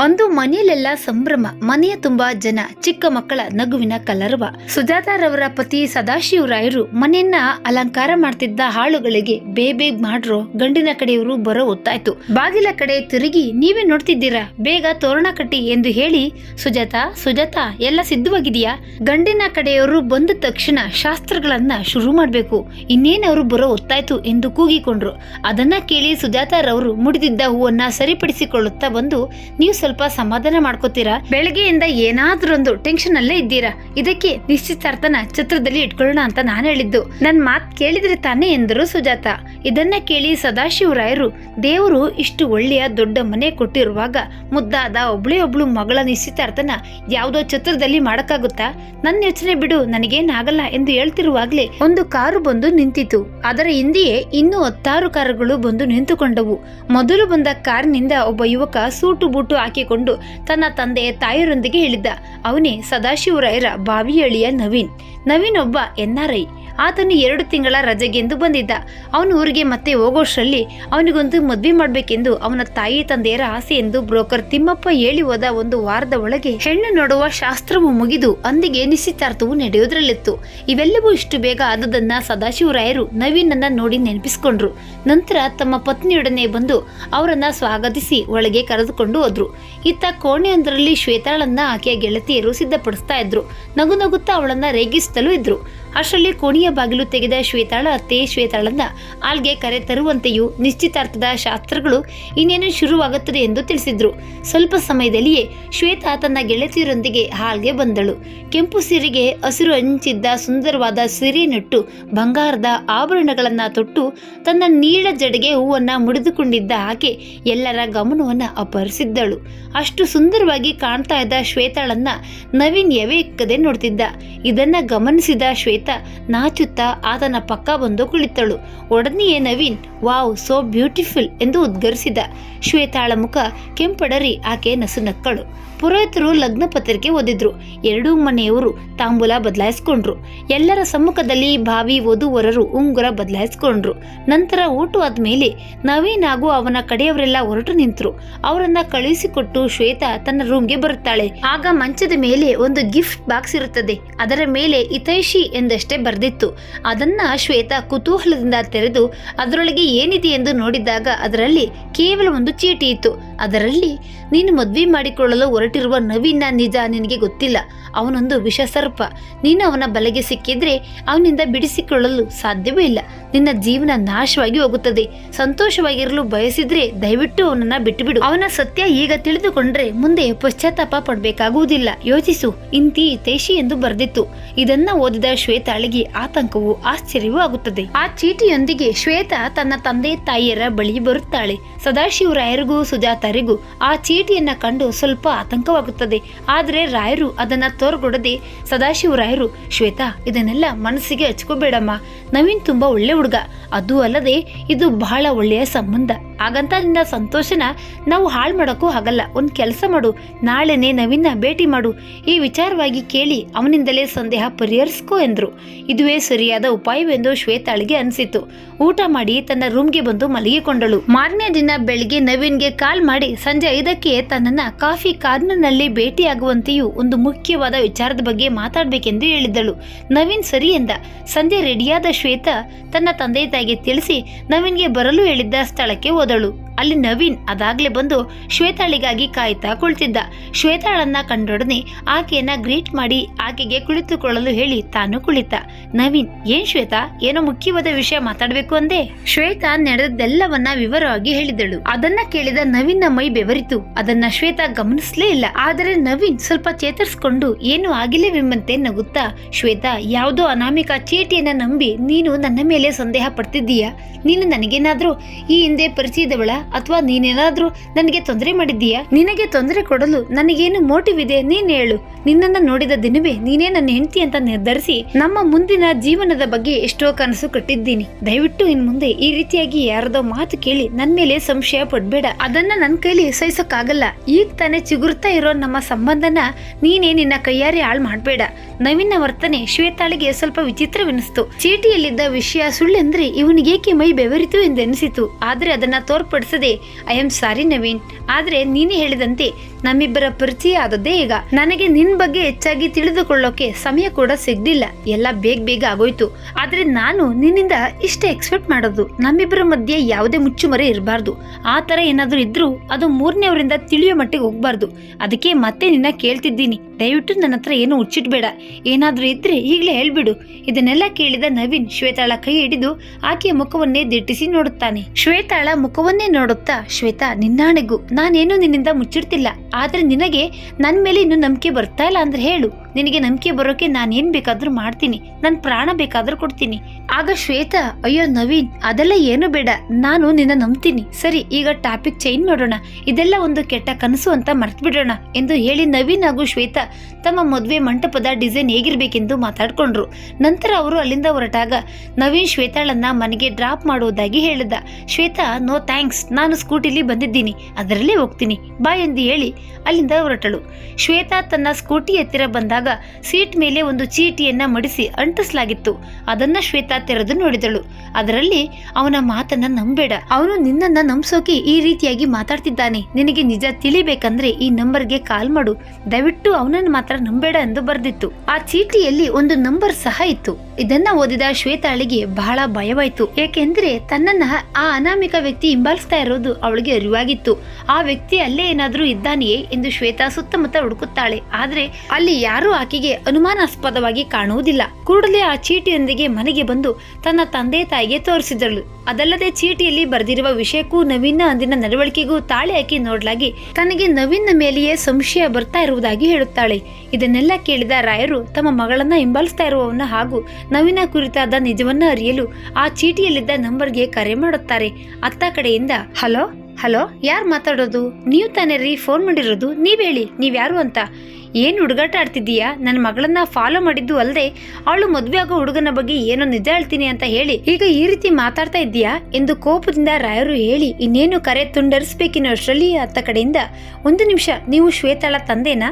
ಒಂದು ಮನೆಯಲ್ಲೆಲ್ಲ ಸಂಭ್ರಮ, ಮನೆಯ ತುಂಬಾ ಜನ, ಚಿಕ್ಕ ಮಕ್ಕಳ ನಗುವಿನ ಕಲರವ. ಸುಜಾತಾರವರ ಪತಿ ಸದಾಶಿವ ರಾಯರು ಮನೆಯನ್ನ ಅಲಂಕಾರ ಮಾಡ್ತಿದ್ದ ಹಾಳುಗಳಿಗೆ ಬೇಬೇಗ್ ಮಾಡ್ರೋ ಗಂಡಿನ ಕಡೆಯವರು ಬರೋ ಹೊತ್ತಾಯ್ತು. ಬಾಗಿಲ ಕಡೆ ತಿರುಗಿ, ನೀವೇ ನೋಡ್ತಿದ್ದೀರಾ? ಬೇಗ ತೋರಣ ಕಟ್ಟಿ ಎಂದು ಹೇಳಿ, ಸುಜಾತಾ ಸುಜಾತಾ, ಎಲ್ಲ ಸಿದ್ಧವಾಗಿದೆಯಾ ಗಂಡಿನ ಕಡೆಯವರು ಬಂದ ತಕ್ಷಣ ಶಾಸ್ತ್ರಗಳನ್ನ ಶುರು ಮಾಡ್ಬೇಕು. ಇನ್ನೇನವರು ಬರೋ ಹೊತ್ತಾಯ್ತು ಎಂದು ಕೂಗಿಕೊಂಡ್ರು. ಅದನ್ನ ಕೇಳಿ ಸುಜಾತಾರವರು ಮುಡಿದಿದ್ದ ಹೂವನ್ನ ಸರಿಪಡಿಸಿಕೊಳ್ಳುತ್ತಾ ಬಂದು, ನೀವು ಸ್ವಲ್ಪ ಸಮಾಧಾನ ಮಾಡ್ಕೋತೀರಾ? ಬೆಳಗ್ಗೆಯಿಂದ ಏನಾದ್ರೊಂದು ಟೆನ್ಷನ್ ಅಲ್ಲೇ ಇದ್ದೀರಾ? ಇದಕ್ಕೆ ನಿಶ್ಚಿತಾರ್ಥನ ಚಿತ್ರದಲ್ಲಿ ಇಟ್ಕೊಳ್ಳೋಣ ಅಂತ ನಾನು ಹೇಳಿದ್ದು. ನನ್ ಮಾತ್ ಕೇಳಿದ್ರೆ ತಾನೇ ಎಂದರು ಸುಜಾತ. ಇದನ್ನ ಕೇಳಿ ಸದಾಶಿವರಾಯರು, ದೇವರು ಇಷ್ಟು ಒಳ್ಳೆಯ ದೊಡ್ಡ ಮನೆ ಕೊಟ್ಟಿರುವಾಗ ಮುದ್ದಾದ ಒಬ್ಳೇ ಒಬ್ಳು ಮಗಳ ನಿಶ್ಚಿತಾರ್ಥನ ಯಾವುದೋ ಚಿತ್ರದಲ್ಲಿ ಮಾಡಕ್ಕಾಗುತ್ತಾ? ನನ್ನ ಯೋಚನೆ ಬಿಡು ನನಗೇನಾಗಲ್ಲ ಎಂದು ಹೇಳ್ತಿರುವಾಗ್ಲೇ ಒಂದು ಕಾರು ಬಂದು ನಿಂತಿತು ಅದರ ಹಿಂದೆಯೇ ಇನ್ನೂ ಹತ್ತಾರು ಕಾರುಗಳು ಬಂದು ನಿಂತುಕೊಂಡವು. ಮೊದಲು ಬಂದ ಕಾರಿನಿಂದ ಒಬ್ಬ ಯುವಕ ಸೂಟು ಬೂಟು ಹಾಕಿಕೊಂಡು ತನ್ನ ತಂದೆ ತಾಯಿಯರೊಂದಿಗೆ ಹೇಳಿದ್ದ ಅವನೇ ಸದಾಶಿವರಾಯರ ಬಾವಿ ಅಳಿಯ ನವೀನ್. ನವೀನ್ ಒಬ್ಬ ಎನ್ ಆರ್ ಐ ಆತನು ಎರಡು ತಿಂಗಳ ರಜೆಗೆಂದು ಬಂದಿದ್ದ. ಅವನು ಊರಿಗೆ ಮತ್ತೆ ಹೋಗೋಷ್ಟರಲ್ಲಿ ಅವನಿಗೊಂದು ಮದುವೆ ಮಾಡಬೇಕೆಂದು ಅವನ ತಾಯಿ ತಂದೆಯರ ಆಸೆ ಎಂದು ಬ್ರೋಕರ್ ತಿಮ್ಮಪ್ಪ ಹೇಳಿ ಹೋದ ಒಂದು ವಾರದ ಒಳಗೆ, ಹೆಣ್ಣು ನೋಡುವ ಶಾಸ್ತ್ರವು ಮುಗಿದು ಅಂದಿಗೆ ನಿಶ್ಚಿತಾರ್ಥವು ನಡೆಯುವುದರಲ್ಲಿತ್ತು. ಇವೆಲ್ಲವೂ ಇಷ್ಟು ಬೇಗ ಆದದನ್ನ ಸದಾಶಿವರಾಯರು ನವೀನನ್ನ ನೋಡಿ ನೆನಪಿಸಿಕೊಂಡ್ರು. ನಂತರ ತಮ್ಮ ಪತ್ನಿಯೊಡನೆ ಬಂದು ಅವರನ್ನ ಸ್ವಾಗತಿಸಿ ಒಳಗೆ ಕರೆದುಕೊಂಡು ಹೋದ್ರು. ಇತ್ತ ಕೋಣೆಯೊಂದರಲ್ಲಿ ಶ್ವೇತಾಳನ್ನ ಆಕೆಯ ಗೆಳತಿಯರು ಸಿದ್ಧಪಡಿಸ್ತಾ ಇದ್ರು. ನಗು ನಗುತ್ತಾ ಅವಳನ್ನ ರೇಗಿಸುತ್ತಲೂ ಇದ್ರು. ಅಷ್ಟರಲ್ಲಿ ಕೋಣೆಯ ಬಾಗಿಲು ತೆಗೆದ ಶ್ವೇತಾಳ ಅತ್ತೆ ಶ್ವೇತಾಳನ್ನ ಅಲ್ಲಿಗೆ ಕರೆ ತರುವಂತೆಯೂ ನಿಶ್ಚಿತಾರ್ಥದ ಶಾಸ್ತ್ರಗಳು ಇನ್ನೇನು ಶುರುವಾಗುತ್ತದೆ ಎಂದು ತಿಳಿಸಿದ್ರು. ಸ್ವಲ್ಪ ಸಮಯದಲ್ಲಿಯೇ ಶ್ವೇತಾ ತನ್ನ ಗೆಳತಿಯರೊಂದಿಗೆ ಹಾಲ್ಗೆ ಬಂದಳು. ಕೆಂಪು ಸೀರೆಗೆ ಹಸಿರು ಹಂಚಿದ್ದ ಸುಂದರವಾದ ಸಿರಿ ನೆಟ್ಟು ಬಂಗಾರದ ಆಭರಣಗಳನ್ನ ತೊಟ್ಟು ತನ್ನ ನೀಳ ಜಡೆಗೆ ಹೂವನ್ನ ಮುಡಿದುಕೊಂಡಿದ್ದ ಆಕೆ ಎಲ್ಲರ ಗಮನವನ್ನ ಅಪಹರಿಸಿದ್ದಳು. ಅಷ್ಟು ಸುಂದರವಾಗಿ ಕಾಣ್ತಾ ಇದ್ದ ಶ್ವೇತಾಳನ್ನ ನವೀನ್ ಎವೆ ಇಕ್ಕದೆ ನೋಡ್ತಿದ್ದ. ಇದನ್ನ ಗಮನಿಸಿದ ಶ್ವೇತಾ ನಾಚುತ್ತಾ ಆತನ ಪಕ್ಕ ಬಂದು ಕುಳಿತಳು. ಒಡನೆಯೇ ನವೀನ್, ವಾವ್, ಸೋ ಬ್ಯೂಟಿಫುಲ್ ಎಂದು ಉದ್ಗರಿಸಿದ. ಶ್ವೇತಾಳ ಮುಖ ಕೆಂಪಡರಿ, ಆಕೆ ನಸುನಕ್ಕಳು. ಪುರೋಹಿತರು ಲಗ್ನ ಪತ್ರಿಕೆ ಓದಿದ್ರು. ಎರಡೂ ಮನೆಯವರು ತಾಂಬೂಲ ಬದಲಾಯಿಸ್ಕೊಂಡ್ರು. ಎಲ್ಲರ ಸಮ್ಮುಖದಲ್ಲಿ ಭಾವಿ ವಧುವರರು ಉಂಗುರ ಬದಲಾಯಿಸ್ಕೊಂಡ್ರು. ನಂತರ ಊಟವಾದ ಮೇಲೆ ನವೀನ್ ಹಾಗೂ ಅವನ ಕಡೆಯವರೆಲ್ಲ ಹೊರಟು ನಿಂತರು. ಅವರನ್ನ ಕಳುಹಿಸಿಕೊಟ್ಟು ಶ್ವೇತಾ ತನ್ನ ರೂಮ್ಗೆ ಬರುತ್ತಾಳೆ. ಆಗ ಮಂಚದ ಮೇಲೆ ಒಂದು ಗಿಫ್ಟ್ ಬಾಕ್ಸ್ ಇರುತ್ತದೆ. ಅದರ ಮೇಲೆ ಹಿತೈಷಿ ಎಂದಷ್ಟೇ ಬರೆದಿತ್ತು. ಅದನ್ನ ಶ್ವೇತಾ ಕುತೂಹಲದಿಂದ ತೆರೆದು, ಅದರೊಳಗೆ ಏನಿದೆ? ಎಂದು ನೋಡಿದಾಗ ಅದರಲ್ಲಿ ಕೇವಲ ಒಂದು ಚೀಟಿ ಇತ್ತು. ಅದರಲ್ಲಿ ನೀನು ಮದುವೆ ಮಾಡಿಕೊಳ್ಳಲು ಹೊರಟಿರುವ ನವೀನ ನಿಜ ನಿನಗೆ ಗೊತ್ತಿಲ್ಲ. ಅವನೊಂದು ವಿಷಸರ್ಪ. ನೀನು ಅವನ ಬಲೆಗೆ ಸಿಕ್ಕಿದ್ರೆ ಅವನಿಂದ ಬಿಡಿಸಿಕೊಳ್ಳಲು ಸಾಧ್ಯವೇ ಇಲ್ಲ. ನಿನ್ನ ಜೀವನ ನಾಶವಾಗಿ ಹೋಗುತ್ತದೆ. ಸಂತೋಷವಾಗಿರಲು ಬಯಸಿದ್ರೆ ದಯವಿಟ್ಟು ಅವನನ್ನ ಬಿಟ್ಟುಬಿಡು. ಅವನ ಸತ್ಯ ಈಗ ತಿಳಿದುಕೊಂಡ್ರೆ ಮುಂದೆ ಪಶ್ಚಾತ್ತಾಪ ಪಡಬೇಕಾಗುವುದಿಲ್ಲ. ಯೋಚಿಸು. ಇಂತಿ ತೇಶಿ ಎಂದು ಬರೆದಿತ್ತು. ಇದನ್ನ ಓದಿದ ಶ್ವೇತಾಳಿಗೆ ಆತಂಕವೂ ಆಶ್ಚರ್ಯವೂ ಆಗುತ್ತದೆ. ಆ ಚೀಟಿಯೊಂದಿಗೆ ಶ್ವೇತಾ ತನ್ನ ತಂದೆ ತಾಯಿಯರ ಬಳಿ ಬರುತ್ತಾಳೆ. ಸದಾಶಿವರಾಯರಿಗೂ ಸುಜಾತರಿಗೂ ಆ ಚೀಟಿಯನ್ನ ಕಂಡು ಸ್ವಲ್ಪ ಆತಂಕವಾಗುತ್ತದೆ. ಆದರೆ ರಾಯರು ಅದನ್ನ ತೋರ್ಗೊಡದೆ ಸದಾಶಿವರಾಯರು, ಶ್ವೇತಾ, ಇದನ್ನೆಲ್ಲ ಮನಸ್ಸಿಗೆ ಹಚ್ಕೋಬೇಡಮ್ಮ. ನವೀನ್ ತುಂಬಾ ಒಳ್ಳೆ ಹುಡುಗ. ಅದು ಅಲ್ಲದೆ ಇದು ಬಹಳ ಒಳ್ಳೆಯ ಸಂಬಂಧ. ಹಾಗಂತ ನಿನ್ನ ಸಂತೋಷನ ನಾವು ಹಾಳು ಮಾಡೋಕ್ಕೂ ಆಗಲ್ಲ. ಒಂದು ಕೆಲಸ ಮಾಡು. ನಾಳೆನೇ ನವೀನ ಭೇಟಿ ಮಾಡು. ಈ ವಿಚಾರವಾಗಿ ಕೇಳಿ ಅವನಿಂದಲೇ ಸಂದೇಹ ಪರಿಹರಿಸ್ಕೋ ಎಂದ್ರು. ಇದುವೇ ಸರಿಯಾದ ಉಪಾಯವೆಂದು ಶ್ವೇತಾಳಿಗೆ ಅನಿಸಿತು ಊಟ ಮಾಡಿ ತನ್ನ ರೂಮ್ಗೆ ಬಂದು ಮಲಗಿಕೊಂಡಳು. ಮಾರನೇ ದಿನ ಬೆಳಿಗ್ಗೆ ನವೀನ್ಗೆ ಕಾಲ್ ಮಾಡಿ ಸಂಜೆ ಐದಕ್ಕೆ ತನ್ನನ್ನ ಕಾಫಿ ಕಾರ್ನರ್ನಲ್ಲಿ ಭೇಟಿಯಾಗುವಂತೆಯೂ ಒಂದು ಮುಖ್ಯವಾದ ವಿಚಾರದ ಬಗ್ಗೆ ಮಾತಾಡಬೇಕೆಂದು ಹೇಳಿದ್ದಳು. ನವೀನ್ ಸರಿ ಎಂದ. ಸಂಜೆ ರೆಡಿಯಾದ ಶ್ವೇತಾ ತನ್ನ ತಂದೆ ತಾಯಿಗೆ ತಿಳಿಸಿ ನವೀನ್ಗೆ ಬರಲು ಹೇಳಿದ್ದ ಸ್ಥಳಕ್ಕೆ ಹೋದಳು. ಅಲ್ಲಿ ನವೀನ್ ಅದಾಗ್ಲೇ ಬಂದು ಶ್ವೇತಾಳಿಗಾಗಿ ಕಾಯ್ತಾ ಕುಳಿತಿದ್ದ. ಶ್ವೇತಾಳನ್ನ ಕಂಡೊಡನೆ ಆಕೆಯನ್ನ ಗ್ರೀಟ್ ಮಾಡಿ ಆಕೆಗೆ ಕುಳಿತುಕೊಳ್ಳಲು ಹೇಳಿ ತಾನು ಕುಳಿತ. ನವೀನ್, ಏನ್ ಶ್ವೇತಾ? ಏನೋ ಮುಖ್ಯವಾದ ವಿಷಯ ಮಾತಾಡಬೇಕು ಅಂದೆ? ಶ್ವೇತಾ ನಡೆದೆಲ್ಲವನ್ನ ವಿವರವಾಗಿ ಹೇಳಿದಳು. ಅದನ್ನ ಕೇಳಿದ ಮೈ ಬೆವರಿತು. ಅದನ್ನ ಶ್ವೇತಾ ಗಮನಿಸಲೇ ಇಲ್ಲ. ಆದರೆ ನವೀನ್ ಸ್ವಲ್ಪ ಚೇತರಿಸಿಕೊಂಡು, ಏನು ಆಗಿಲ್ಲವೆಂಬಂತೆ ನಗುತ್ತಾ, ಶ್ವೇತಾ, ಯಾವುದೋ ಅನಾಮಿಕ ಚೀಟಿಯನ್ನ ನಂಬಿ ನೀನು ನನ್ನ ಮೇಲೆ ಸಂದೇಹ ಪಡ್ತಿದ್ದೀಯಾ? ನೀನು ನನಗೇನಾದ್ರೂ ಈ ಹಿಂದೆ ಪರಿಚಯದವಳ? ಅಥವಾ ನೀನೇನಾದ್ರೂ ನನಗೆ ತೊಂದರೆ ಮಾಡಿದ್ದೀಯಾ? ನಿನಗೆ ತೊಂದರೆ ಕೊಡಲು ನನಗೇನು ಮೋಟಿವ್ ಇದೆ? ನೀನ್ ಹೇಳು. ನಿನ್ನನ್ನ ನೋಡಿದ ದಿನವೇ ನೀನೇ ನನ್ನ ಹೆಂಡತಿ ಅಂತ ನಿರ್ಧರಿಸಿ ನಮ್ಮ ಮುಂದಿನ ಜೀವನದ ಬಗ್ಗೆ ಎಷ್ಟೋ ಕನಸು ಕಟ್ಟಿದ್ದೀನಿ. ದಯವಿಟ್ಟು ಇನ್ ಮುಂದೆ ಈ ರೀತಿಯಾಗಿ ಯಾರದೋ ಮಾತು ಕೇಳಿ ನನ್ನ ಮೇಲೆ ಸಂಶಯ ಪಡ್ಬೇಡ. ಅದನ್ನ ಕೈಲಿ ಸಹಿಸೋಕ್ಕಾಗಲ್ಲ ಈಗ ತಾನೇ ಚಿಗುರ್ತಾ ಇರೋ ನಮ್ಮ ಸಂಬಂಧನ ನೀನೇ ನಿನ್ನ ಕೈಯಾರೆ ಹಾಳು ಮಾಡಬೇಡ. ನವೀನ ವರ್ತನೆ ಶ್ವೇತಾಳಿಗೆ ಸ್ವಲ್ಪ ವಿಚಿತ್ರವೆನಿಸ್ತು. ಚೀಟಿಯಲ್ಲಿದ್ದ ವಿಷಯ ಸುಳ್ಳೆಂದ್ರೆ ಇವನಿಗೇಕೆ ಮೈ ಬೆವರಿತು ಎಂದೆನಿಸಿತು. ಆದರೆ ಅದನ್ನ ತೋರ್ಪಡಿಸದೆ ಐ ಆಮ್ ಸಾರಿ ನವೀನ್. ಆದರೆ ನೀನೇ ಹೇಳಿದಂತೆ ನಮ್ಮಿಬ್ಬರ ಪರಿಚಯ ಆದದ್ದೇ ಈಗ ನನಗೆ ನಿನ್ ಬಗ್ಗೆ ಹೆಚ್ಚಾಗಿ ತಿಳಿದುಕೊಳ್ಳೋಕೆ ಸಮಯ ಕೂಡ ಸಿಗ್ಲಿಲ್ಲ. ಎಲ್ಲ ಬೇಗ ಬೇಗ ಆಗೋಯ್ತು. ಆದ್ರೆ ನಾನು ನಿನ್ನಿಂದ ಇಷ್ಟೇ ಎಕ್ಸ್ಪೆಕ್ಟ್ ಮಾಡೋದು. ನಮ್ಮಿಬ್ಬರ ಮಧ್ಯೆ ಯಾವುದೇ ಮುಚ್ಚುಮರೆ ಇರಬಾರ್ದು. ಆ ತರ ಏನಾದ್ರೂ ಇದ್ರೂ ಅದು ಮೂರನೇವರಿಂದ ತಿಳಿಯೋ ಮಟ್ಟಿಗೆ ಹೋಗ್ಬಾರ್ದು. ಅದಕ್ಕೆ ಮತ್ತೆ ನಿನ್ನ ಕೇಳ್ತಿದ್ದೀನಿ. ದಯವಿಟ್ಟು ನನ್ನ ಹತ್ರ ಏನು ಮುಚ್ಚಿಟ್ಬೇಡ ಏನಾದ್ರೂ ಇದ್ರೆ ಈಗಲೇ ಹೇಳ್ಬಿಡು. ಇದನ್ನೆಲ್ಲ ಕೇಳಿದ ನವೀನ್ ಶ್ವೇತಾಳ ಕೈ ಹಿಡಿದು ಆಕೆಯ ಮುಖವನ್ನೇ ದಿಟ್ಟಿಸಿ ನೋಡುತ್ತಾನೆ. ಶ್ವೇತಾಳ ಮುಖವನ್ನೇ ನೋಡುತ್ತಾ, ಶ್ವೇತಾ, ನಿನ್ನಾಣೆಗೂ. ನಾನೇನು ನಿನ್ನಿಂದ ಮುಚ್ಚಿಡ್ತಿಲ್ಲ. ಆದ್ರೆ ನಿನಗೆ ನನ್ನ ಮೇಲೆ ಇನ್ನೂ ನಂಬಿಕೆ ಬರ್ತಾ ಇಲ್ಲ ಅಂದ್ರೆ ಹೇಳು. ನಿನಗೆ ನಂಬಿಕೆ ಬರೋಕೆ ನಾನು ಬೇಕಾದರೂ ಬೇಕಾದ್ರೂ ಮಾಡ್ತೀನಿ. ನನ್ನ ಪ್ರಾಣ ಬೇಕಾದರೂ ಕೊಡ್ತೀನಿ. ಆಗ ಶ್ವೇತಾ, ಅಯ್ಯೋ ನವೀನ್, ಅದೆಲ್ಲ ಏನು ಬೇಡ. ನಾನು ನಿನ್ನ ನಂಬ್ತೀನಿ. ಸರಿ, ಈಗ ಟಾಪಿಕ್ ಚೇಂಜ್ ಮಾಡೋಣ. ಇದೆಲ್ಲ ಒಂದು ಕೆಟ್ಟ ಕನಸು ಅಂತ ಮರ್ತ್ ಬಿಡೋಣ ಎಂದು ಹೇಳಿ ನವೀನ್ ಹಾಗೂ ಶ್ವೇತಾ ತಮ್ಮ ಮದುವೆ ಮಂಟಪದ ಡಿಸೈನ್ ಹೇಗಿರ್ಬೇಕೆಂದು ಮಾತಾಡಿಕೊಂಡ್ರು. ನಂತರ ಅವರು ಅಲ್ಲಿಂದ ಹೊರಟಾಗ ನವೀನ್ ಶ್ವೇತಾಳನ್ನ ಮನೆಗೆ ಡ್ರಾಪ್ ಮಾಡುವುದಾಗಿ ಹೇಳಿದ. Shweta, no thanks. ನಾನು ಸ್ಕೂಟಿಲಿ ಬಂದಿದ್ದೀನಿ. ಅದರಲ್ಲೇ ಹೋಗ್ತೀನಿ. ಬಾ ಎಂದು ಹೇಳಿ ಅಲ್ಲಿಂದ ಹೊರಟಳು. ಶ್ವೇತಾ ತನ್ನ ಸ್ಕೂಟಿ ಹತ್ತಿರ ಬಂದಾಗ ಸೀಟ್ ಮೇಲೆ ಒಂದು ಚೀಟಿಯನ್ನ ಮಡಿಸಿ ಅಂಟಿಸಲಾಗಿತ್ತು. ಅದನ್ನ ಶ್ವೇತಾ ತೆರೆದು ನೋಡಿದಳು. ಅದರಲ್ಲಿ, ಅವನ ಮಾತನ್ನ ನಂಬೇಡ. ಅವನು ನಿನ್ನನ್ನ ನಂಬಿಸೋಕೆ ಈ ರೀತಿಯಾಗಿ ಮಾತಾಡ್ತಿದ್ದಾನೆ. ನಿನಗೆ ನಿಜ ತಿಳಿಬೇಕಂದ್ರೆ ಈ ನಂಬರ್ಗೆ ಕಾಲ್ ಮಾಡು. ದಯವಿಟ್ಟು ಅವನನ್ನು ಮಾತ್ರ ನಂಬೇಡ ಎಂದು ಬರೆದಿತ್ತು. ಆ ಚೀಟಿಯಲ್ಲಿ ಒಂದು ನಂಬರ್ ಸಹ ಇತ್ತು. ಇದನ್ನ ಓದಿದ ಶ್ವೇತಾಳಿಗೆ ಬಹಳ ಭಯವಾಯ್ತು. ಏಕೆಂದ್ರೆ ತನ್ನನ್ನ ಆ ಅನಾಮಿಕ ವ್ಯಕ್ತಿ ಹಿಂಬಾಲಿಸ್ತಾ ಇರೋದು ಅವಳಿಗೆ ಅರಿವಾಗಿತ್ತು. ಆ ವ್ಯಕ್ತಿ ಅಲ್ಲೇ ಏನಾದರೂ ಇದ್ದಾನೆಯೇ ಎಂದು ಶ್ವೇತಾ ಸುತ್ತಮುತ್ತ ಹುಡುಕುತ್ತಾಳೆ. ಆದ್ರೆ ಅಲ್ಲಿ ಯಾರೂ ಆಕೆಗೆ ಅನುಮಾನಾಸ್ಪದವಾಗಿ ಕಾಣುವುದಿಲ್ಲ. ಕೂಡಲೇ ಆ ಚೀಟಿಯೊಂದಿಗೆ ಮನೆಗೆ ಬಂದು ತನ್ನ ತಂದೆ ತಾಯಿಗೆ ತೋರಿಸಿದಳು. ಅದಲ್ಲದೆ ಚೀಟಿಯಲ್ಲಿ ಬರೆದಿರುವ ವಿಷಯಕ್ಕೂ ನವೀನ ಅಂದಿನ ನಡವಳಿಕೆಗೂ ತಾಳೆ ಹಾಕಿ ನೋಡಲಾಗಿ ತನಗೆ ನವೀನ ಮೇಲೆಯೇ ಸಂಶಯ ಬರ್ತಾ ಇರುವುದಾಗಿ ಹೇಳುತ್ತಾಳೆ. ಇದನ್ನೆಲ್ಲ ಕೇಳಿದ ರಾಯರು ತಮ್ಮ ಮಗಳನ್ನ ಹಿಂಬಾಲಿಸ್ತಾ ಇರುವವನ್ನ ಹಾಗೂ ನವೀನ ಕುರಿತಾದ ನಿಜವನ್ನ ಅರಿಯಲು ಆ ಚೀಟಿಯಲ್ಲಿದ್ದ ನಂಬರ್ಗೆ ಕರೆ ಮಾಡುತ್ತಾರೆ. ಅತ್ತ ಕಡೆಯಿಂದ, ಹಲೋ ಹಲೋ, ಯಾರು ಮಾತಾಡೋದು? ನೀವು ತಾನೇ ರೀ ಫೋನ್ ಮಾಡಿರೋದು? ನೀವ್ ಹೇಳಿ ನೀವ್ಯಾರು ಅಂತ? ಏನು ಹುಡುಗಾಟ ಆಡ್ತಿದ್ದೀಯಾ? ನನ್ನ ಮಗಳನ್ನ ಫಾಲೋ ಮಾಡಿದ್ದು ಅಲ್ಲದೆ ಅವಳು ಮದುವೆ ಆಗೋ ಹುಡುಗನ ಬಗ್ಗೆ ಏನೋ ನಿಜ ಹೇಳ್ತೀನಿ ಅಂತ ಹೇಳಿ, ಈಗ ಈ ರೀತಿ ಮಾತಾಡ್ತಾ ಇದ್ದೀಯಾ? ಎಂದು ಕೋಪದಿಂದ ರಾಯರು ಹೇಳಿ, ಇನ್ನೇನು ಕರೆ ತುಂಡರಿಸ್ಬೇಕಿನ್ನೋ ಅಷ್ಟರಲ್ಲಿ ಅತ್ತ ಕಡೆಯಿಂದ, ಒಂದು ನಿಮಿಷ, ನೀವು ಶ್ವೇತಾಳ ತಂದೆನಾ?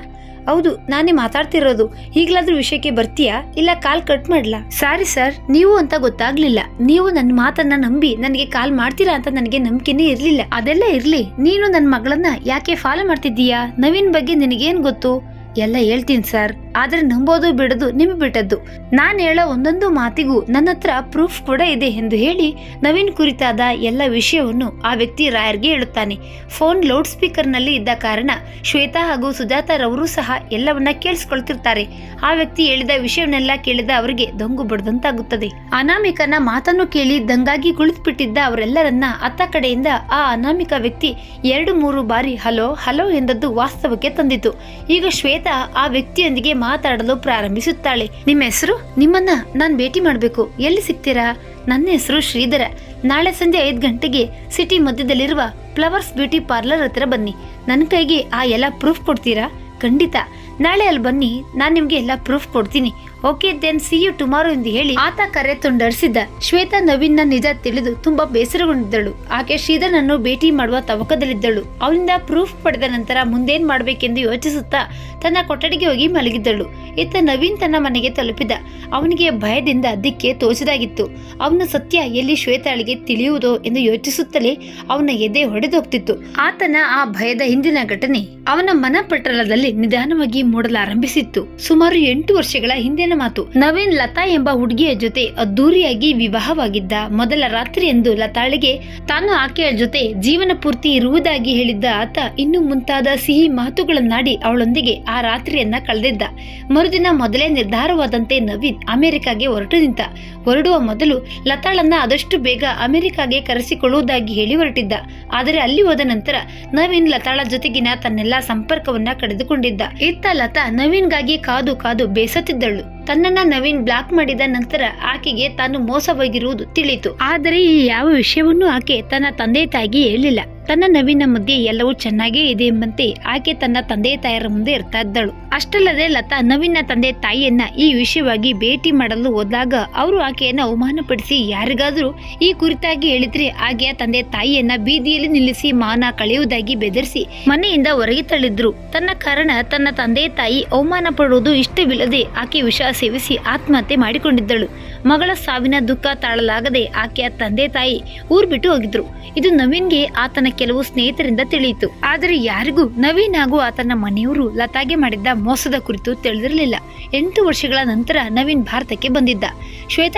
ಹೌದು ನಾನೇ ಮಾತಾಡ್ತಿರೋದು. ಈಗಲಾದ್ರೂ ವಿಷಯಕ್ಕೆ ಬರ್ತೀಯಾ? ಇಲ್ಲ ಕಾಲ್ ಕಟ್ ಮಾಡ್ಲಾ? ಸಾರಿ ಸರ್ ನೀವು ಅಂತ ಗೊತ್ತಾಗ್ಲಿಲ್ಲ. ನೀವು ನನ್ನ ಮಾತನ್ನ ನಂಬಿ ನನಗೆ ಕಾಲ್ ಮಾಡ್ತೀರಾ ಅಂತ ನನಗೆ ನಂಬಿಕೆನೇ ಇರ್ಲಿಲ್ಲ. ಅದೆಲ್ಲ ಇರ್ಲಿ. ನೀನು ನನ್ನ ಮಗಳನ್ನ ಯಾಕೆ ಫಾಲೋ ಮಾಡ್ತಿದ್ದೀಯಾ? ನವೀನ್ ಬಗ್ಗೆ ನಿನಗೇನ್ ಗೊತ್ತು? ಎಲ್ಲ ಹೇಳ್ತೀನಿ ಸರ್, ಆದ್ರೆ ನಂಬೋದು ಬಿಡೋದು ನಿಮ್ ಬಿಟ್ಟದ್ದು. ನಾನು ಹೇಳೋ ಒಂದೊಂದು ಮಾತಿಗೂ ನನ್ನ ಹತ್ರ ಪ್ರೂಫ್ ಕೂಡ ಇದೆ ಎಂದು ಹೇಳಿ ನವೀನ್ ಕುರಿತಾದ ಎಲ್ಲ ವಿಷಯವನ್ನು ಆ ವ್ಯಕ್ತಿ ರಾಯರ್ಗೆ ಹೇಳುತ್ತಾನೆ. ಫೋನ್ ಲೌಡ್ ಸ್ಪೀಕರ್ನಲ್ಲಿ ಇದ್ದ ಕಾರಣ ಶ್ವೇತಾ ಹಾಗೂ ಸುಜಾತಾರವರು ಸಹ ಎಲ್ಲವನ್ನ ಕೇಳಿಸ್ಕೊಳ್ತಿರ್ತಾರೆ. ಆ ವ್ಯಕ್ತಿ ಹೇಳಿದ ವಿಷಯವನ್ನೆಲ್ಲ ಕೇಳಿದ ಅವರಿಗೆ ದಂಗು ಬಡದಂತಾಗುತ್ತದೆ. ಅನಾಮಿಕನ ಮಾತನ್ನು ಕೇಳಿ ದಂಗಾಗಿ ಕುಳಿತುಬಿಟ್ಟಿದ್ದ ಅವರೆಲ್ಲರನ್ನ ಅತ್ತ ಕಡೆಯಿಂದ ಆ ಅನಾಮಿಕ ವ್ಯಕ್ತಿ ಎರಡು ಮೂರು ಬಾರಿ ಹಲೋ ಹಲೋ ಎಂದದ್ದು ವಾಸ್ತವಕ್ಕೆ ತಂದಿತು. ಈಗ ಶ್ವೇತಾ ಆ ವ್ಯಕ್ತಿಯೊಂದಿಗೆ ಮಾತಾಡಲು ಪ್ರಾರಂಭಿಸುತ್ತಾಳೆ. ನಿಮ್ಮ ಹೆಸರು? ನಿಮ್ಮನ್ನ ನಾನ್ ಭೇಟಿ ಮಾಡಬೇಕು. ಎಲ್ಲಿ ಸಿಗ್ತೀರಾ? ನನ್ನ ಹೆಸರು ಶ್ರೀಧರ. ನಾಳೆ ಸಂಜೆ ಐದು ಗಂಟೆಗೆ ಸಿಟಿ ಮಧ್ಯದಲ್ಲಿರುವ ಫ್ಲವರ್ಸ್ ಬ್ಯೂಟಿ ಪಾರ್ಲರ್ ಹತ್ರ ಬನ್ನಿ. ನನ್ನ ಕೈಗೆ ಆ ಎಲ್ಲ ಪ್ರೂಫ್ ಕೊಡ್ತೀರಾ? ಖಂಡಿತ. ನಾಳೆ ಅಲ್ಲಿ ಬನ್ನಿ. ನಾನು ನಿಮಗೆ ಎಲ್ಲ ಪ್ರೂಫ್ ಕೊಡ್ತೀನಿ. Okay, then see you tomorrow ಎಂದು ಹೇಳಿ ಆತ ಕರೆ ತುಂಡರಿಸಿದ್ದ. ಶ್ವೇತಾ ನವೀನ್ನ ನಿಜ ತಿಳಿದು ತುಂಬಾ ಬೇಸರಗೊಂಡಿದ್ದಳು. ಆಕೆ ಶ್ರೀಧರನನ್ನು ಭೇಟಿ ಮಾಡುವ ತವಕದಲ್ಲಿದ್ದಳು. ಅವನಿಂದ ಪ್ರೂಫ್ ಪಡೆದ ನಂತರ ಮುಂದೇನ್ ಮಾಡ್ಬೇಕೆಂದು ಯೋಚಿಸುತ್ತಾ ತನ್ನ ಕೊಠಡಿಗೆ ಹೋಗಿ ಮಲಗಿದ್ದಳು. ಇತ್ತ ನವೀನ್ ತನ್ನ ಮನೆಗೆ ತಲುಪಿದ. ಅವನಿಗೆ ಭಯದಿಂದ ದಿಕ್ಕೆ ತೋಚಿದಾಗಿತ್ತು. ಅವನ ಸತ್ಯ ಎಲ್ಲಿ ಶ್ವೇತಾಳಿಗೆ ತಿಳಿಯುವುದೋ ಎಂದು ಯೋಚಿಸುತ್ತಲೇ ಅವನ ಎದೆ ಹೊಡೆದೋಗ್ತಿತ್ತು. ಆತನ ಆ ಭಯದ ಹಿಂದಿನ ಘಟನೆ ಅವನ ಮನಪಟಲದಲ್ಲಿ ನಿಧಾನವಾಗಿ ಮೂಡಲಾರಂಭಿಸಿತ್ತು. ಸುಮಾರು ಎಂಟು ವರ್ಷಗಳ ಹಿಂದಿನ ಮಾತು, ನವೀನ್ ಲತಾ ಎಂಬ ಹುಡುಗಿಯ ಜೊತೆ ಅದ್ದೂರಿಯಾಗಿ ವಿವಾಹವಾಗಿದ್ದ ಮೊದಲ ರಾತ್ರಿಯಂದು ಲತಾಳಿಗೆ ತಾನು ಆಕೆಯ ಜೊತೆ ಜೀವನ ಪೂರ್ತಿ ಇರುವುದಾಗಿ ಹೇಳಿದ್ದ ಆತ ಇನ್ನು ಮುಂತಾದ ಸಿಹಿ ಮಾತುಗಳನ್ನಾಡಿ ಅವಳೊಂದಿಗೆ ಆ ರಾತ್ರಿಯನ್ನ ಕಳೆದಿದ್ದ. ಮರುದಿನ ಮೊದಲೇ ನಿರ್ಧಾರವಾದಂತೆ ನವೀನ್ ಅಮೆರಿಕಾಗೆ ಹೊರಟು ನಿಂತ. ಹೊರಡುವ ಮೊದಲು ಲತಾಳನ್ನ ಆದಷ್ಟು ಬೇಗ ಅಮೆರಿಕಾಗೆ ಕರೆಸಿಕೊಳ್ಳುವುದಾಗಿ ಹೇಳಿ ಹೊರಟಿದ್ದ. ಆದರೆ ಅಲ್ಲಿ ಹೋದ ನಂತರ ನವೀನ್ ಲತಾಳ ಜೊತೆಗಿನ ತನ್ನೆಲ್ಲ ಸಂಪರ್ಕವನ್ನ ಕಳೆದುಕೊಂಡಿದ್ದ. ಇತ್ತ ಲತಾ ನವೀನ್ಗಾಗಿ ಕಾದು ಕಾದು ಬೇಸತ್ತಿದ್ದಳು. ತನ್ನನ್ನ ನವೀನ್ ಬ್ಲಾಕ್ ಮಾಡಿದ ನಂತರ ಆಕೆಗೆ ತಾನು ಮೋಸ ಹೋಗಿರುವುದು ತಿಳಿಯಿತು. ಆದರೆ ಈ ಯಾವ ವಿಷಯವನ್ನೂ ಆಕೆ ತನ್ನ ತಂದೆ ತಾಯಿಗೆ ಹೇಳಿಲ್ಲ. ತನ್ನ ನವೀನ ಮಧ್ಯೆ ಎಲ್ಲವೂ ಚೆನ್ನಾಗೇ ಇದೆ ಎಂಬಂತೆ ಆಕೆ ತನ್ನ ತಂದೆ ತಾಯರ ಮುಂದೆ ಇರ್ತಾ ಇದ್ದಳು. ಅಷ್ಟಲ್ಲದೆ ಲತಾ ನವೀನ ತಂದೆ ತಾಯಿಯನ್ನ ಈ ವಿಷಯವಾಗಿ ಭೇಟಿ ಮಾಡಲು ಹೋದಾಗ ಅವರು ಆಕೆಯನ್ನ ಅವಮಾನಪಡಿಸಿ ಯಾರಿಗಾದರೂ ಈ ಕುರಿತಾಗಿ ಹೇಳಿದ್ರೆ ಆಕೆಯ ತಂದೆ ತಾಯಿಯನ್ನ ಬೀದಿಯಲ್ಲಿ ನಿಲ್ಲಿಸಿ ಮಾನ ಕಳೆಯುವುದಾಗಿ ಬೆದರಿಸಿ ಮನೆಯಿಂದ ಹೊರಗೆ ತಳ್ಳಿದ್ರು. ತನ್ನ ಕಾರಣ ತನ್ನ ತಂದೆ ತಾಯಿ ಅವಮಾನ ಪಡುವುದು ಇಷ್ಟವಿಲ್ಲದೆ ಆಕೆ ವಿಷ ಸೇವಿಸಿ ಆತ್ಮಹತ್ಯೆ ಮಾಡಿಕೊಂಡಿದ್ದಳು. ಮಗಳ ಸಾವಿನ ದುಃಖ ತಾಳಲಾಗದೆ ಆಕೆಯ ತಂದೆ ತಾಯಿ ಊರ್ ಬಿಟ್ಟು ಹೋಗಿದ್ರು. ಇದು ನವೀನ್ಗೆ ಆತನ ಕೆಲವು ಸ್ನೇಹಿತರಿಂದ ತಿಳಿಯಿತು. ಆದರೆ ಯಾರಿಗೂ ನವೀನ್ ಹಾಗೂ ಆತನ ಮನೆಯವರು ಲತಾಗೆ ಮಾಡಿದ್ದ ಮೋಸದ ಕುರಿತು ತಿಳಿದಿರಲಿಲ್ಲ. ಎಂಟು ವರ್ಷಗಳ ನಂತರ ನವೀನ್ ಭಾರತಕ್ಕೆ ಬಂದಿದ್ದ.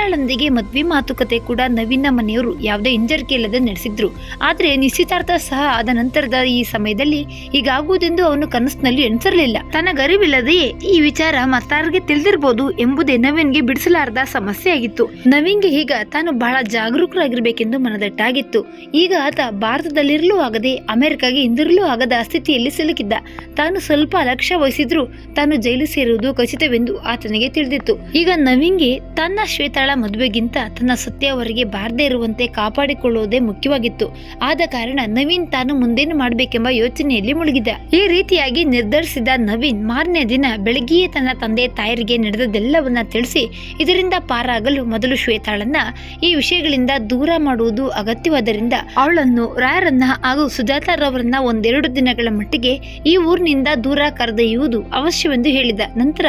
ಶ್ವೇತಾಳೊಂದಿಗೆ ಮದ್ವೆ ಮಾತುಕತೆ ಕೂಡ ನವೀನ ಮನೆಯವರು ಯಾವುದೇ ಹಿಂಜರಿಕೆ ಇಲ್ಲದೆ ನಡೆಸಿದ್ರು. ಆದರೆ ನಿಶ್ಚಿತಾರ್ಥ ಸಹ ಆದ ನಂತರದ ಈ ಸಮಯದಲ್ಲಿ ಹೀಗಾಗುವುದೆಂದು ಅವನು ಕನಸಿನಲ್ಲಿ ಎಣಿಸಿರಲಿಲ್ಲ. ತನಗರಿವಿಲ್ಲದೆಯೇ ಈ ವಿಚಾರ ಮತ್ತಾರಿಗೆ ತಿಳಿದಿರಬಹುದು ಎಂಬುದೇ ನವೀನ್ಗೆ ಬಿಡಿಸಲಾರದ ಸಮಸ್ಯೆ ಆಗಿತ್ತು. ನವೀನ್ಗೆ ಈಗ ತಾನು ಬಹಳ ಜಾಗರೂಕರಾಗಿರಬೇಕೆಂದು ಮನದಟ್ಟಾಗಿತ್ತು. ಈಗ ಆತ ಭಾರತದಲ್ಲಿರಲೂ ಆಗದೆ ಅಮೆರಿಕಾಗೆ ಹಿಂದಿರಲೂ ಆಗದ ಸ್ಥಿತಿಯಲ್ಲಿ ಸಿಲುಕಿದ್ದ. ತಾನು ಸ್ವಲ್ಪ ಅಲಕ್ಷ್ಯ ವಹಿಸಿದ್ರೂ ತಾನು ಜೈಲು ಸೇರುವುದು ಖಚಿತವೆಂದು ಆತನಿಗೆ ತಿಳಿದಿತ್ತು. ಈಗ ನವೀನ್ಗೆ ತನ್ನ ಶ್ವೇತಾಳ ಮದುವೆಗಿಂತ ತನ್ನ ಸತ್ಯ ಅವರಿಗೆ ಬಾರದೇ ಇರುವಂತೆ ಕಾಪಾಡಿಕೊಳ್ಳುವುದೇ ಮುಖ್ಯವಾಗಿತ್ತು. ಆದ ಕಾರಣ ನವೀನ್ ತಾನು ಮುಂದೇನು ಮಾಡಬೇಕೆಂಬ ಯೋಚನೆಯಲ್ಲಿ ಮುಳುಗಿದ. ಈ ರೀತಿಯಾಗಿ ನಿರ್ಧರಿಸಿದ ನವೀನ್ ಮಾರನೇ ದಿನ ಬೆಳಗ್ಗೆಯೇ ತನ್ನ ತಂದೆ ತಾಯರಿಗೆ ನಡೆದದೆಲ್ಲವನ್ನ ತಿಳಿಸಿ ಇದರಿಂದ ಪಾರಾಗಲು ಮೊದಲು ಶ್ವೇತಾಳನ್ನ ಈ ವಿಷಯಗಳಿಂದ ದೂರ ಮಾಡುವುದು ಅಗತ್ಯವಾದ್ದರಿಂದ ಅವಳನ್ನು, ರಾಯರನ್ನ ಹಾಗೂ ಸುಜಾತಾರವರನ್ನ ಒಂದೆರಡು ದಿನಗಳ ಮಟ್ಟಿಗೆ ಈ ಊರಿನಿಂದ ದೂರ ಕರೆದೊಯ್ಯುವುದು ಅವಶ್ಯವೆಂದು ಹೇಳಿದ. ನಂತರ,